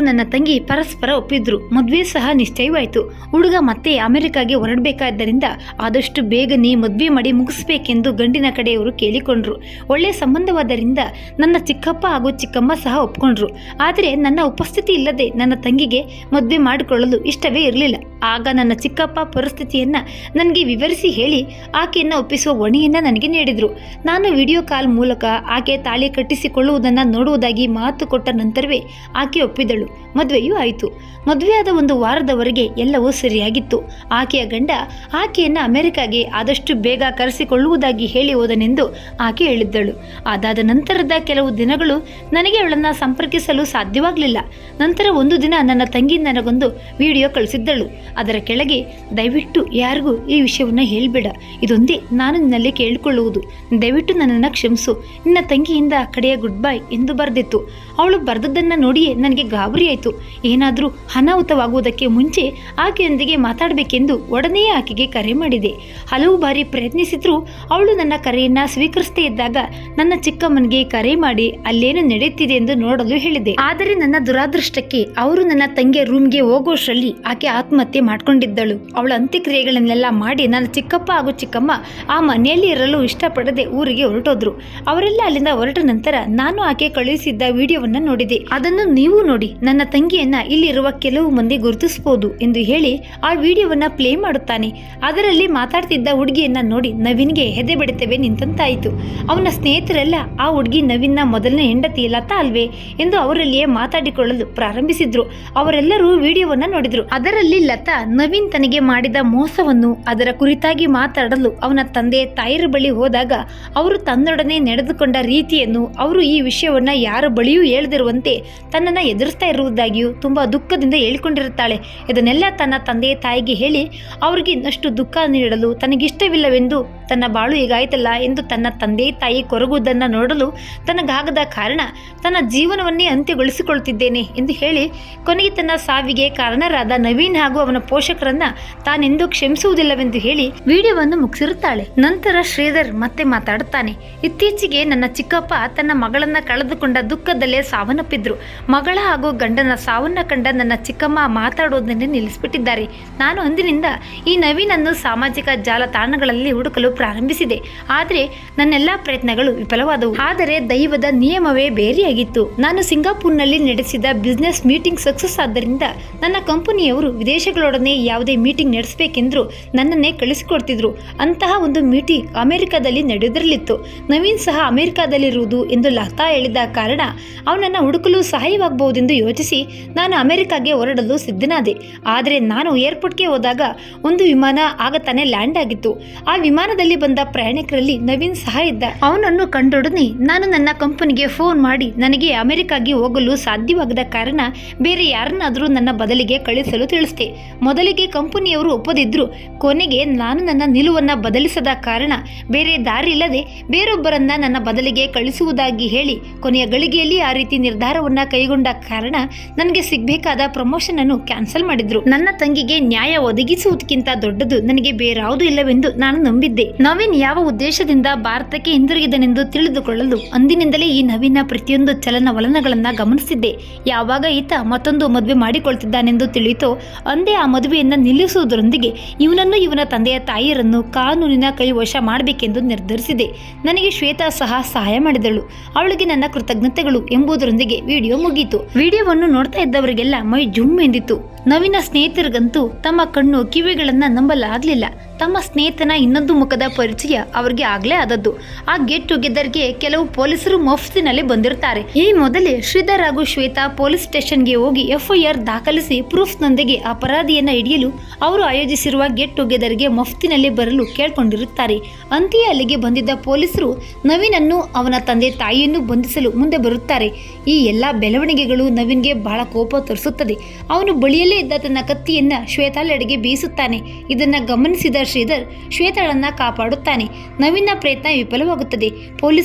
ನನ್ನ ತಂಗಿ ಪರಸ್ಪರ ಒಪ್ಪಿದ್ರು. ಮದುವೆ ಸಹ ನಿಶ್ಚಯವಾಯಿತು. ಹುಡುಗ ಮತ್ತೆ ಅಮೆರಿಕಾಗೆ ಹೊರಡಬೇಕಾದ್ದರಿಂದ ಆದಷ್ಟು ಬೇಗನೆ ಮದುವೆ ಮಾಡಿ ಮುಗಿಸಬೇಕೆಂದು ಗಂಡಿನ ಕಡೆಯವರು ಕೇಳಿಕೊಂಡ್ರು. ಒಳ್ಳೆ ಸಂಬಂಧವಾದ್ದರಿಂದ ನನ್ನ ಚಿಕ್ಕಪ್ಪ ಹಾಗೂ ಚಿಕ್ಕಮ್ಮ ಸಹ ಒಪ್ಕೊಂಡ್ರು. ಆದರೆ ನನ್ನ ಉಪಸ್ಥಿತಿ ಇಲ್ಲದೆ ನನ್ನ ತಂಗಿಗೆ ಮದುವೆ ಮಾಡಿಕೊಳ್ಳಲು ಇಷ್ಟವೇ ಇರಲಿಲ್ಲ. ಆಗ ನನ್ನ ಚಿಕ್ಕಪ್ಪ ಪರಿಸ್ಥಿತಿಯನ್ನ ನನಗೆ ವಿವರಿಸಿ ಹೇಳಿ ಆಕೆಯನ್ನ ಒಪ್ಪಿಸುವ ಹೊಣೆಯನ್ನ ನನಗೆ ನೀಡಿದ್ರು. ನಾನು ವಿಡಿಯೋ ಕಾಲ್ ಮೂಲಕ ಆಕೆ ತಾಳಿ ಕಟ್ಟಿಸಿಕೊಳ್ಳುವುದನ್ನು ನೋಡುವುದಾಗಿ ಮಾತು ಕೊಟ್ಟ ನಂತರವೇ ಆಕೆ ಒಪ್ಪಿದಳು. ಮದುವೆಯೂ ಆಯಿತು. ಮದುವೆಯಾದ ಒಂದು ವಾರದವರೆಗೆ ಎಲ್ಲವೂ ಸರಿಯಾಗಿತ್ತು. ಆಕೆಯ ಗಂಡ ಆಕೆಯನ್ನ ಅಮೆರಿಕಾಗೆ ಆದಷ್ಟು ಬೇಗ ಕರೆಸಿಕೊಳ್ಳುವುದಾಗಿ ಹೇಳಿ ಹೋದನೆಂದು ಆಕೆ ಹೇಳಿದ್ದಳು. ಅದಾದ ನಂತರದ ಕೆಲವು ದಿನಗಳು ನನಗೆ ಅವಳನ್ನು ಸಂಪರ್ಕಿಸಲು ಸಾಧ್ಯವಾಗಲಿಲ್ಲ. ನಂತರ ಒಂದು ದಿನ ನನ್ನ ತಂಗಿ ನನಗೊಂದು ವಿಡಿಯೋ ಕಳಿಸಿದ್ದಳು. ಅದರ ಕೆಳಗೆ, ದಯವಿಟ್ಟು ಯಾರಿಗೂ ಈ ವಿಷಯವನ್ನು ಹೇಳಬೇಡ. ಇದೊಂದೇ ನಾನು ನಿನ್ನಲ್ಲಿ ಕೇಳಿಕೊಳ್ಳುವುದು. ದಯವಿಟ್ಟು ನನ್ನನ್ನು ಕ್ಷಮಿಸು. ನಿನ್ನ ತಂಗಿಯಿಂದ ಕಡೆಯ ಗುಡ್ ಬೈ ಎಂದು ಬರೆದಿತ್ತು. ಅವಳು ಬರೆದದ್ದನ್ನು ನೋಡಿಯೇ ನನಗೆ ಗಾಬರಿಯಾಯಿತು. ಏನಾದರೂ ಅನಾಹುತವಾಗುವುದಕ್ಕೆ ಮುಂಚೆ ಆಕೆಯೊಂದಿಗೆ ಮಾತಾಡಬೇಕೆಂದು ಒಡನೆಯೇ ಆಕೆಗೆ ಕರೆ ಮಾಡಿದೆ. ಹಲವು ಬಾರಿ ಪ್ರಯತ್ನಿಸಿದ್ರೂ ಅವಳು ನನ್ನ ಕರೆಯನ್ನು ಸ್ವೀಕರಿಸದೇ ಇದ್ದಾಗ ನನ್ನ ಚಿಕ್ಕಮ್ಮನಿಗೆ ಕರೆ ಮಾಡಿ ಅಲ್ಲೇನು ನಡೆಯುತ್ತಿದೆ ಎಂದು ನೋಡಲು ಹೇಳಿದೆ. ಆದರೆ ನನ್ನ ದುರಾದೃಷ್ಟಕ್ಕೆ ಅವರು ನನ್ನ ತಂಗಿಯ ರೂಮ್ಗೆ ಹೋಗುವಷ್ಟರಲ್ಲಿ ಆಕೆ ಆತ್ಮಹತ್ಯೆ ಮಾಡಿಕೊಂಡಿದ್ದಳು. ಅವಳ ಅಂತ್ಯಕ್ರಿಯೆಗಳನ್ನೆಲ್ಲ ಮಾಡಿ ನನ್ನ ಚಿಕ್ಕಪ್ಪ ಹಾಗೂ ಚಿಕ್ಕಮ್ಮ ಆ ಮನೆಯಲ್ಲಿ ಇರಲು ಇಷ್ಟಪಡದೆ ಊರಿಗೆ ಹೊರಟೋದ್ರು. ಅವರೆಲ್ಲ ಅಲ್ಲಿಂದ ಹೊರಟ ನಂತರ ನಾನು ಆಕೆ ಕಳುಹಿಸಿದ್ದ ವಿಡಿಯೋವನ್ನ ನೋಡಿದೆ. ಅದನ್ನು ನೀವು ನೋಡಿ ನನ್ನ ತಂಗಿಯನ್ನ ಇಲ್ಲಿರುವ ಕೆಲವು ಮಂದಿ ಗುರುತಿಸಬಹುದು ಎಂದು ಹೇಳಿ ಆ ವಿಡಿಯೋವನ್ನ ಪ್ಲೇ ಮಾಡುತ್ತಾನೆ. ಅದರಲ್ಲಿ ಮಾತಾಡ್ತಿದ್ದ ಹುಡುಗಿಯನ್ನ ನೋಡಿ ನವೀನ್ಗೆ ಹೆದೆ ಬಿಡುತ್ತವೆ ನಿಂತಂತಾಯಿತು. ಅವನ ಸ್ನೇಹಿತರೆಲ್ಲ ಆ ಹುಡುಗಿ ನವೀನ್ನ ಮೊದಲನೇ ಹೆಂಡತಿ ಲತಾ ಅಲ್ವೇ ಎಂದು ಅವರಲ್ಲಿಯೇ ಮಾತಾಡಿಕೊಳ್ಳಲು ಪ್ರಾರಂಭಿಸಿದ್ರು. ಅವರೆಲ್ಲರೂ ವಿಡಿಯೋವನ್ನ ನೋಡಿದ್ರು. ಅದರಲ್ಲಿ ಲತಾ ನವೀನ್ ತನಗೆ ಮಾಡಿದ ಮೋಸವನ್ನು ಅದರ ಕುರಿತಾಗಿ ಮಾತಾಡಲು ಅವನ ತಂದೆ ತಾಯಿರ ಬಳಿ ಹೋದಾಗ ಅವರು ತನ್ನೊಡನೆ ನಡೆದುಕೊಂಡ ರೀತಿಯನ್ನು ಅವರು ಈ ವಿಷಯವನ್ನ ಯಾರ ಬಳಿಯೂ ಹೇಳದಿರುವಂತೆ ತನ್ನನ್ನು ಎದುರಿಸ್ತಾ ಇರುವುದಾಗಿಯೂ ತುಂಬಾ ದುಃಖದಿಂದ ಹೇಳಿಕೊಂಡಿರುತ್ತಾಳೆ. ಇದನ್ನೆಲ್ಲ ತನ್ನ ತಂದೆ ತಾಯಿಗೆ ಹೇಳಿ, ಅವರಿಗೆ ಇನ್ನಷ್ಟು ದುಃಖ ನೀಡಲು ತನಗಿಷ್ಟವಿಲ್ಲವೆಂದು ತನ್ನ ಬಾಳು ಹೀಗಾಯ್ತಲ್ಲ ಎಂದು ತನ್ನ ತಂದೆ ತಾಯಿ ಕೊರಗುವುದನ್ನ ನೋಡಲು ತನಗಾಗದ ಕಾರಣ ತನ್ನ ಜೀವನವನ್ನೇ ಅಂತ್ಯಗೊಳಿಸಿಕೊಳ್ತಿದ್ದೇನೆ ಎಂದು ಹೇಳಿ ಕೊನೆಗೆ ತನ್ನ ಸಾವಿಗೆ ಕಾರಣರಾದ ನವೀನ್ ಹಾಗೂ ಅವನ ಪೋಷಕರನ್ನ ತಾನೆಂದು ಕ್ಷಮಿಸುವುದಿಲ್ಲವೆಂದು ಹೇಳಿ ವಿಡಿಯೋವನ್ನು ಮುಗಿಸಿರುತ್ತಾಳೆ. ನಂತರ ಶ್ರೀಧರ್ ಮತ್ತೆ ಮಾತಾಡುತ್ತಾನೆ. ಇತ್ತೀಚೆಗೆ ನನ್ನ ಚಿಕ್ಕಪ್ಪ ತನ್ನ ಮಗಳನ್ನ ಕಳೆದುಕೊಂಡ ದುಃಖದಲ್ಲೇ ಸಾವನ್ನಪ್ಪಿದ್ರು. ಮಗಳ ಹಾಗೂ ಗಂಡನ ಸಾವನ್ನ ಕಂಡ ನನ್ನ ಚಿಕ್ಕಮ್ಮ ಮಾತಾಡೋದನ್ನೇ ನಿಲ್ಲಿಸಿಬಿಟ್ಟಿದ್ದಾರೆ. ನಾನು ಅಂದಿನಿಂದ ಈ ನವೀನನ್ನು ಸಾಮಾಜಿಕ ಜಾಲತಾಣಗಳಲ್ಲಿ ಹುಡುಕಲು ಪ್ರಾರಂಭಿಸಿದೆ. ಆದರೆ ನನ್ನೆಲ್ಲ ಪ್ರಯತ್ನಗಳು ವಿಫಲವಾಯಿತು ಆದರೆ ದೈವದ ನಿಯಮವೇ ಬೇರೆಯಾಗಿತ್ತು. ನಾನು ಸಿಂಗಾಪುರ್ನಲ್ಲಿ ನಡೆಸಿದ ಬಿಸ್ನೆಸ್ ಮೀಟಿಂಗ್ ಸಕ್ಸಸ್ ಆದ್ದರಿಂದ ನನ್ನ ಕಂಪನಿಯವರು ವಿದೇಶಗಳೊಡನೆ ಯಾವುದೇ ಮೀಟಿಂಗ್ ನಡೆಸಬೇಕೆಂದ್ರು ನನ್ನನ್ನೇ ಕಳಿಸಿಕೊಡ್ತಿದ್ರು. ಅಂತಹ ಒಂದು ಮೀಟಿಂಗ್ ಅಮೆರಿಕದಲ್ಲಿ ನಡೆದಿರಲಿತ್ತು. ನವೀನ್ ಸಹ ಅಮೆರಿಕದಲ್ಲಿರುವುದು ಎಂದು ಲತಾ ಹೇಳಿದ ಕಾರಣ ಅವನನ್ನು ಹುಡುಕಲು ಸಹಾಯವಾಗಬಹುದೆಂದು ಯೋಚಿಸಿ ನಾನು ಅಮೆರಿಕಾಗೆ ಹೊರಡಲು ಸಿದ್ಧನಾದೆ. ಆದರೆ ನಾನು ಏರ್ಪೋರ್ಟ್ಗೆ ಹೋದಾಗ ಒಂದು ವಿಮಾನ ಆಗ ತಾನೇ ಲ್ಯಾಂಡ್ ಆಗಿತ್ತು. ಆ ವಿಮಾನದಲ್ಲಿ ಬಂದ ಪ್ರಯಾಣಿಕರಲ್ಲಿ ನವೀನ್ ಸಹ ಇದ್ದ. ಅವನನ್ನು ಕಂಡೊಡನೆ ನಾನು ನನ್ನ ಕಂಪನಿಗೆ ಫೋನ್ ಮಾಡಿ ನನಗೆ ಅಮೆರಿಕಾಗೆ ಹೋಗಲು ಸಾಧ್ಯವಾಗದ ಕಾರಣ ಬೇರೆ ಯಾರನ್ನಾದರೂ ನನ್ನ ಬದಲಿಗೆ ಕಳಿಸಲು ತಿಳಿಸಿದೆ. ಮೊದಲಿಗೆ ಕಂಪನಿಯವರು ಒಪ್ಪದಿದ್ದರು ಕೊನೆಗೆ ನಾನು ನನ್ನ ನಿಲುವನ್ನು ಬದಲಿಸದ ಕಾರಣ ಬೇರೆ ದಾರಿ ಇಲ್ಲದೆ ಬೇರೊಬ್ಬರನ್ನ ನನ್ನ ಬದಲಿಗೆ ಕಳಿಸುವುದಾಗಿ ಹೇಳಿ ಕೊನೆಯ ಗಳಿಗೆಯಲ್ಲಿ ಆ ರೀತಿ ನಿರ್ಧಾರವನ್ನು ಕೈಗೊಂಡ ಕಾರಣ ನನಗೆ ಸಿಗಬೇಕಾದ ಪ್ರಮೋಷನ್ ಅನ್ನು ಕ್ಯಾನ್ಸಲ್ ಮಾಡಿದ್ರು. ನನ್ನ ತಂಗಿಗೆ ನ್ಯಾಯ ಒದಗಿಸುವುದಕ್ಕಿಂತ ದೊಡ್ಡದು ನನಗೆ ಬೇರಾವುದೂ ಇಲ್ಲವೆಂದು ನಾನು ನಂಬಿದ್ದೆ. ನವೀನ್ ಯಾವ ಉದ್ದೇಶದಿಂದ ಭಾರತಕ್ಕೆ ಹಿಂದಿರುಗಿದನೆಂದು ತಿಳಿದುಕೊಳ್ಳಲು ಅಂದಿನಿಂದಲೇ ಈ ನವೀನ ಪ್ರತಿಯೊಂದು ಚಲನವಲನಗಳನ್ನು ಗಮನಿಸಿದ್ದೆ. ಯಾವಾಗ ಈತ ಮತ್ತೊಂದು ಮದುವೆ ಮಾಡಿಕೊಳ್ತಿದ್ದಾನೆಂದು ತಿಳಿಯಿತೋ ಅಂದೇ ಆ ಮದುವೆಯನ್ನ ನಿಲ್ಲಿಸುವುದರೊಂದಿಗೆ ಇವನನ್ನು ಇವನ ತಂದೆಯ ತಾಯಿಯರನ್ನು ಕಾನೂನಿನ ಕೈ ವಶ ಮಾಡಬೇಕೆಂದು ನಿರ್ಧರಿಸಿದೆ. ನನಗೆ ಶ್ವೇತಾ ಸಹ ಸಹಾಯ ಮಾಡಿದಳು. ಅವಳಿಗೆ ನನ್ನ ಕೃತಜ್ಞತೆಗಳು ಎಂಬುದರೊಂದಿಗೆ ವಿಡಿಯೋ ಮುಗಿಯಿತು ವಿಡಿಯೋವನ್ನು ನೋಡ್ತಾ ಇದ್ದವರಿಗೆಲ್ಲ ಮೈ ಜುಮ್ ಎಂದಿತ್ತು. ನವೀನ ಸ್ನೇಹಿತರಿಗಂತೂ ತಮ್ಮ ಕಣ್ಣು ಕಿವಿಗಳನ್ನ ನಂಬಲಾಗಲಿಲ್ಲ. ತಮ್ಮ ಸ್ನೇಹಿತನ ಇನ್ನೊಂದು ಮುಖದ ಪರಿಚಯ ಅವರಿಗೆ ಆಗಲೇ ಆದದ್ದು. ಆ ಗೆಟ್ ಟುಗೆದರ್ಗೆ ಕೆಲವು ಪೊಲೀಸರು ಮಫ್ತಿನಲ್ಲಿ ಬಂದಿರುತ್ತಾರೆ ಈ ಮೊದಲೇ ಶ್ರೀಧರ್ ಹಾಗೂ ಶ್ವೇತಾ ಪೊಲೀಸ್ ಸ್ಟೇಷನ್ಗೆ ಹೋಗಿ ಎಫ್ಐಆರ್ ದಾಖಲಿಸಿ ಪ್ರೂಫ್ನೊಂದಿಗೆ ಅಪರಾಧಿಯನ್ನ ಹಿಡಿಯಲು ಅವರು ಆಯೋಜಿಸಿರುವ ಗೆಟ್ ಟುಗೆದರ್ಗೆ ಮಫ್ತಿನಲ್ಲಿ ಬರಲು ಕೇಳಿಕೊಂಡಿರುತ್ತಾರೆ. ಅಂತೆಯೇ ಅಲ್ಲಿಗೆ ಬಂದಿದ್ದ ಪೊಲೀಸರು ನವೀನನ್ನು ಅವನ ತಂದೆ ತಾಯಿಯನ್ನು ಬಂಧಿಸಲು ಮುಂದೆ ಬರುತ್ತಾರೆ. ಈ ಎಲ್ಲಾ ಬೆಳವಣಿಗೆಗಳು ನವೀನ್ಗೆ ಬಹಳ ಕೋಪ ತರಿಸುತ್ತದೆ. ಅವನು ಬಳಿಯಲ್ಲೇ ಇದ್ದ ತನ್ನ ಕತ್ತಿಯನ್ನ ಶ್ವೇತಾಳೆಡೆಗೆ ಬೀಸುತ್ತಾನೆ. ಇದನ್ನ ಗಮನಿಸಿದ ಶ್ರೀಧರ್ ಶ್ವೇತಾಳನ್ನ ಕಾಪಾಡುತ್ತಾನೆ. ನವೀನ ಪ್ರಯತ್ನ ವಿಫಲವಾಗುತ್ತದೆ.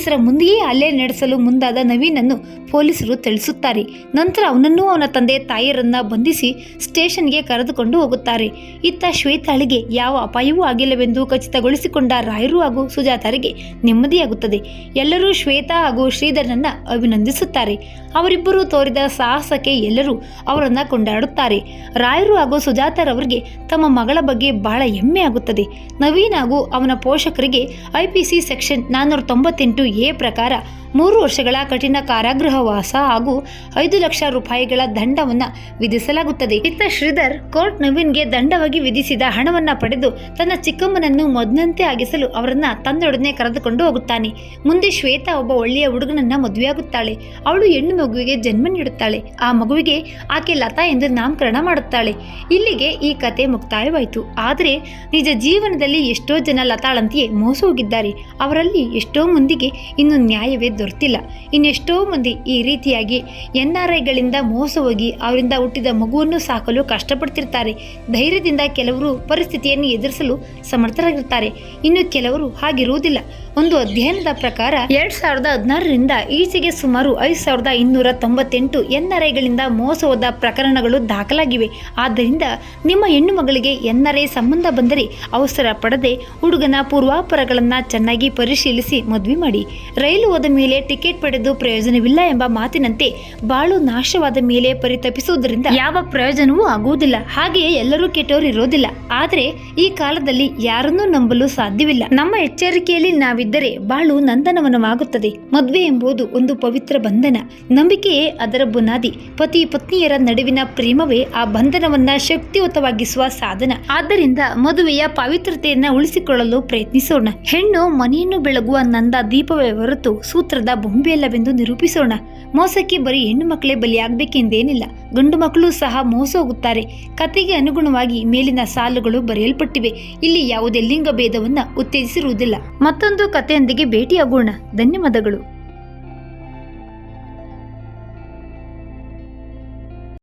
ಪೊಲೀಸರ ಮುಂದೆಯೇ ಹಲ್ಲೆ ನಡೆಸಲು ಮುಂದಾದ ನವೀನನ್ನು ಪೊಲೀಸರು ತಿಳಿಸುತ್ತಾರೆ ನಂತರ ಅವನನ್ನು ಅವನ ತಂದೆ ತಾಯಿಯರನ್ನ ಬಂಧಿಸಿ ಸ್ಟೇಷನ್ಗೆ ಕರೆದುಕೊಂಡು ಹೋಗುತ್ತಾರೆ. ಇತ್ತ ಶ್ವೇತಾಳಿಗೆ ಯಾವ ಅಪಾಯವೂ ಆಗಿಲ್ಲವೆಂದು ಖಚಿತಗೊಳಿಸಿಕೊಂಡ ರಾಯರು ಹಾಗೂ ಸುಜಾತರಿಗೆ ನೆಮ್ಮದಿಯಾಗುತ್ತದೆ. ಎಲ್ಲರೂ ಶ್ವೇತಾ ಹಾಗೂ ಶ್ರೀಧರನನ್ನ ಅಭಿನಂದಿಸುತ್ತಾರೆ. ಅವರಿಬ್ಬರು ತೋರಿದ ಸಾಹಸಕ್ಕೆ ಎಲ್ಲರೂ ಅವರನ್ನ ಕೊಂಡಾಡುತ್ತಾರೆ. ರಾಯರು ಹಾಗೂ ಸುಜಾತರವರಿಗೆ ತಮ್ಮ ಮಗಳ ಬಗ್ಗೆ ಬಹಳ ಹೆಮ್ಮೆ ಆಗುತ್ತದೆ. ನವೀನ್ ಹಾಗೂ ಅವನ ಪೋಷಕರಿಗೆ ಐಪಿಸಿ ಸೆಕ್ಷನ್ ನಾನ್ನೂರ ತೊಂಬತ್ತೆಂಟು ಎ ಪ್ರಕಾರ ಮೂರು ವರ್ಷಗಳ ಕಠಿಣ ಕಾರಾಗೃಹವಾಸ ಹಾಗೂ ಐದು ಲಕ್ಷ ರೂಪಾಯಿಗಳ ದಂಡವನ್ನು ವಿಧಿಸಲಾಗುತ್ತದೆ. ಇತ್ತ ಶ್ರೀಧರ್ ಕೋರ್ಟ್ ನವೀನ್ಗೆ ದಂಡವಾಗಿ ವಿಧಿಸಿದ ಹಣವನ್ನ ಪಡೆದು ತನ್ನ ಚಿಕ್ಕಮ್ಮನನ್ನು ಮೊದಲಂತೆ ಆಗಿಸಲು ಅವರನ್ನ ತಂದೊಡನೆ ಕರೆದುಕೊಂಡು ಹೋಗುತ್ತಾನೆ. ಮುಂದೆ ಶ್ವೇತಾ ಒಬ್ಬ ಒಳ್ಳೆಯ ಹುಡುಗನನ್ನ ಮದುವೆಯಾಗುತ್ತಾಳೆ. ಅವಳು ಹೆಣ್ಣು ಮಗುವಿಗೆ ಜನ್ಮ ನೀಡುತ್ತಾಳೆ. ಆ ಮಗುವಿಗೆ ಆಕೆ ಲತಾ ಎಂದು ನಾಮಕರಣ ಮಾಡುತ್ತಾಳೆ. ಇಲ್ಲಿಗೆ ಈ ಕತೆ ಮುಕ್ತಾಯವಾಯಿತು. ಆದರೆ ನಿಜ ಜೀವನದಲ್ಲಿ ಎಷ್ಟೋ ಜನ ಲತಾಳಂತೆಯೇ ಮೋಸ ಹೋಗಿದ್ದಾರೆ ಅವರಲ್ಲಿ ಎಷ್ಟೋ ಮಂದಿಗೆ ಇನ್ನು ನ್ಯಾಯವೇ ದೊರೆತಿಲ್ಲ. ಇನ್ನೆಷ್ಟೋ ಮಂದಿ ಈ ರೀತಿಯಾಗಿ ಎನ್ ಆರ್ ಐಗಳಿಂದ ಮೋಸ ಹೋಗಿ ಅವರಿಂದ ಹುಟ್ಟಿದ ಮಗುವನ್ನು ಸಾಕಲು ಕಷ್ಟಪಡ್ತಿರ್ತಾರೆ. ಧೈರ್ಯದಿಂದ ಕೆಲವರು ಪರಿಸ್ಥಿತಿಯನ್ನು ಎದುರಿಸಲು ಸಮರ್ಥರಾಗಿರ್ತಾರೆ. ಇನ್ನು ಕೆಲವರು ಹಾಗಿರುವುದಿಲ್ಲ. ಒಂದು ಅಧ್ಯಯನದ ಪ್ರಕಾರ ಎರಡ್ ಸಾವಿರದ ಹದಿನಾರರಿಂದ ಈಚೆಗೆ ಸುಮಾರು ಐದು ಸಾವಿರದ ಇನ್ನೂರ ತೊಂಬತ್ತೆಂಟು ಎನ್ ಆರ್ ಐಗಳಿಂದ ಮೋಸ ಹೋದ ಪ್ರಕರಣಗಳು ದಾಖಲಾಗಿವೆ. ಆದ್ದರಿಂದ ನಿಮ್ಮ ಹೆಣ್ಣು ಮಗಳಿಗೆ ಎನ್ ಆರ್ ಐ ಸಂಬಂಧ ಬಂದರೆ ಅವಸರ ಪಡದೆ ಹುಡುಗನ ಪೂರ್ವಾಪರಗಳನ್ನು ಚೆನ್ನಾಗಿ ಪರಿಶೀಲಿಸಿ ಮದುವೆ ಮಾಡಿ. ರೈಲು ಹೋದ ಮೇಲೆ ಟಿಕೆಟ್ ಪಡೆದು ಪ್ರಯೋಜನವಿಲ್ಲ ಎಂಬ ಮಾತಿನಂತೆ ಬಾಳು ನಾಶವಾದ ಮೇಲೆ ಪರಿತಪಿಸುವುದರಿಂದ ಯಾವ ಪ್ರಯೋಜನವೂ ಆಗುವುದಿಲ್ಲ. ಹಾಗೆಯೇ ಎಲ್ಲರೂ ಕೆಟ್ಟವರು ಇರೋದಿಲ್ಲ ಆದರೆ ಈ ಕಾಲದಲ್ಲಿ ಯಾರನ್ನೂ ನಂಬಲು ಸಾಧ್ಯವಿಲ್ಲ. ನಮ್ಮ ಎಚ್ಚರಿಕೆಯಲ್ಲಿ ನಾವಿದ್ದರೆ ಬಾಳು ನಂದನವನವಾಗುತ್ತದೆ. ಮದುವೆ ಎಂಬುದು ಒಂದು ಪವಿತ್ರ ಬಂಧನ. ನಂಬಿಕೆಯೇ ಅದರ ಬುನಾದಿ. ಪತಿ ಪತ್ನಿಯರ ನಡುವಿನ ಪ್ರೇಮವೇ ಆ ಬಂಧನವನ್ನ ಶಕ್ತಿಯುತವಾಗಿಸುವ ಸಾಧನ. ಆದ್ದರಿಂದ ಮದುವೆಯ ಪವಿತ್ರತೆಯನ್ನ ಉಳಿಸಿಕೊಳ್ಳಲು ಪ್ರಯತ್ನಿಸೋಣ. ಹೆಣ್ಣು ಮನೆಯನ್ನು ಬೆಳಗುವ ನಂದ ದೀಪವೇ ಹೊರತು ಸೂತ್ರದ ಬೊಂಬೆಯಲ್ಲವೆಂದು ನಿರೂಪಿಸೋಣ. ಮೋಸಕ್ಕೆ ಬರೀ ಹೆಣ್ಣು ಮಕ್ಕಳೇ ಬಲಿಯಾಗಬೇಕೆಂದೇನಿಲ್ಲ. ಗಂಡು ಮಕ್ಕಳು ಸಹ ಮೋಸ ಹೋಗುತ್ತಾರೆ. ಕತೆಗೆ ಅನುಗುಣವಾಗಿ ಮೇಲಿನ ಸಾಲುಗಳು ಬರೆಯಲ್ಪಟ್ಟಿವೆ. ಇಲ್ಲಿ ಯಾವುದೇ ಲಿಂಗ ಭೇದವನ್ನ ಉತ್ತೇಜಿಸಿರುವುದಿಲ್ಲ. ಮತ್ತೊಂದು ಕಥೆಯೊಂದಿಗೆ ಭೇಟಿಯಾಗೋಣ. ಧನ್ಯವಾದಗಳು.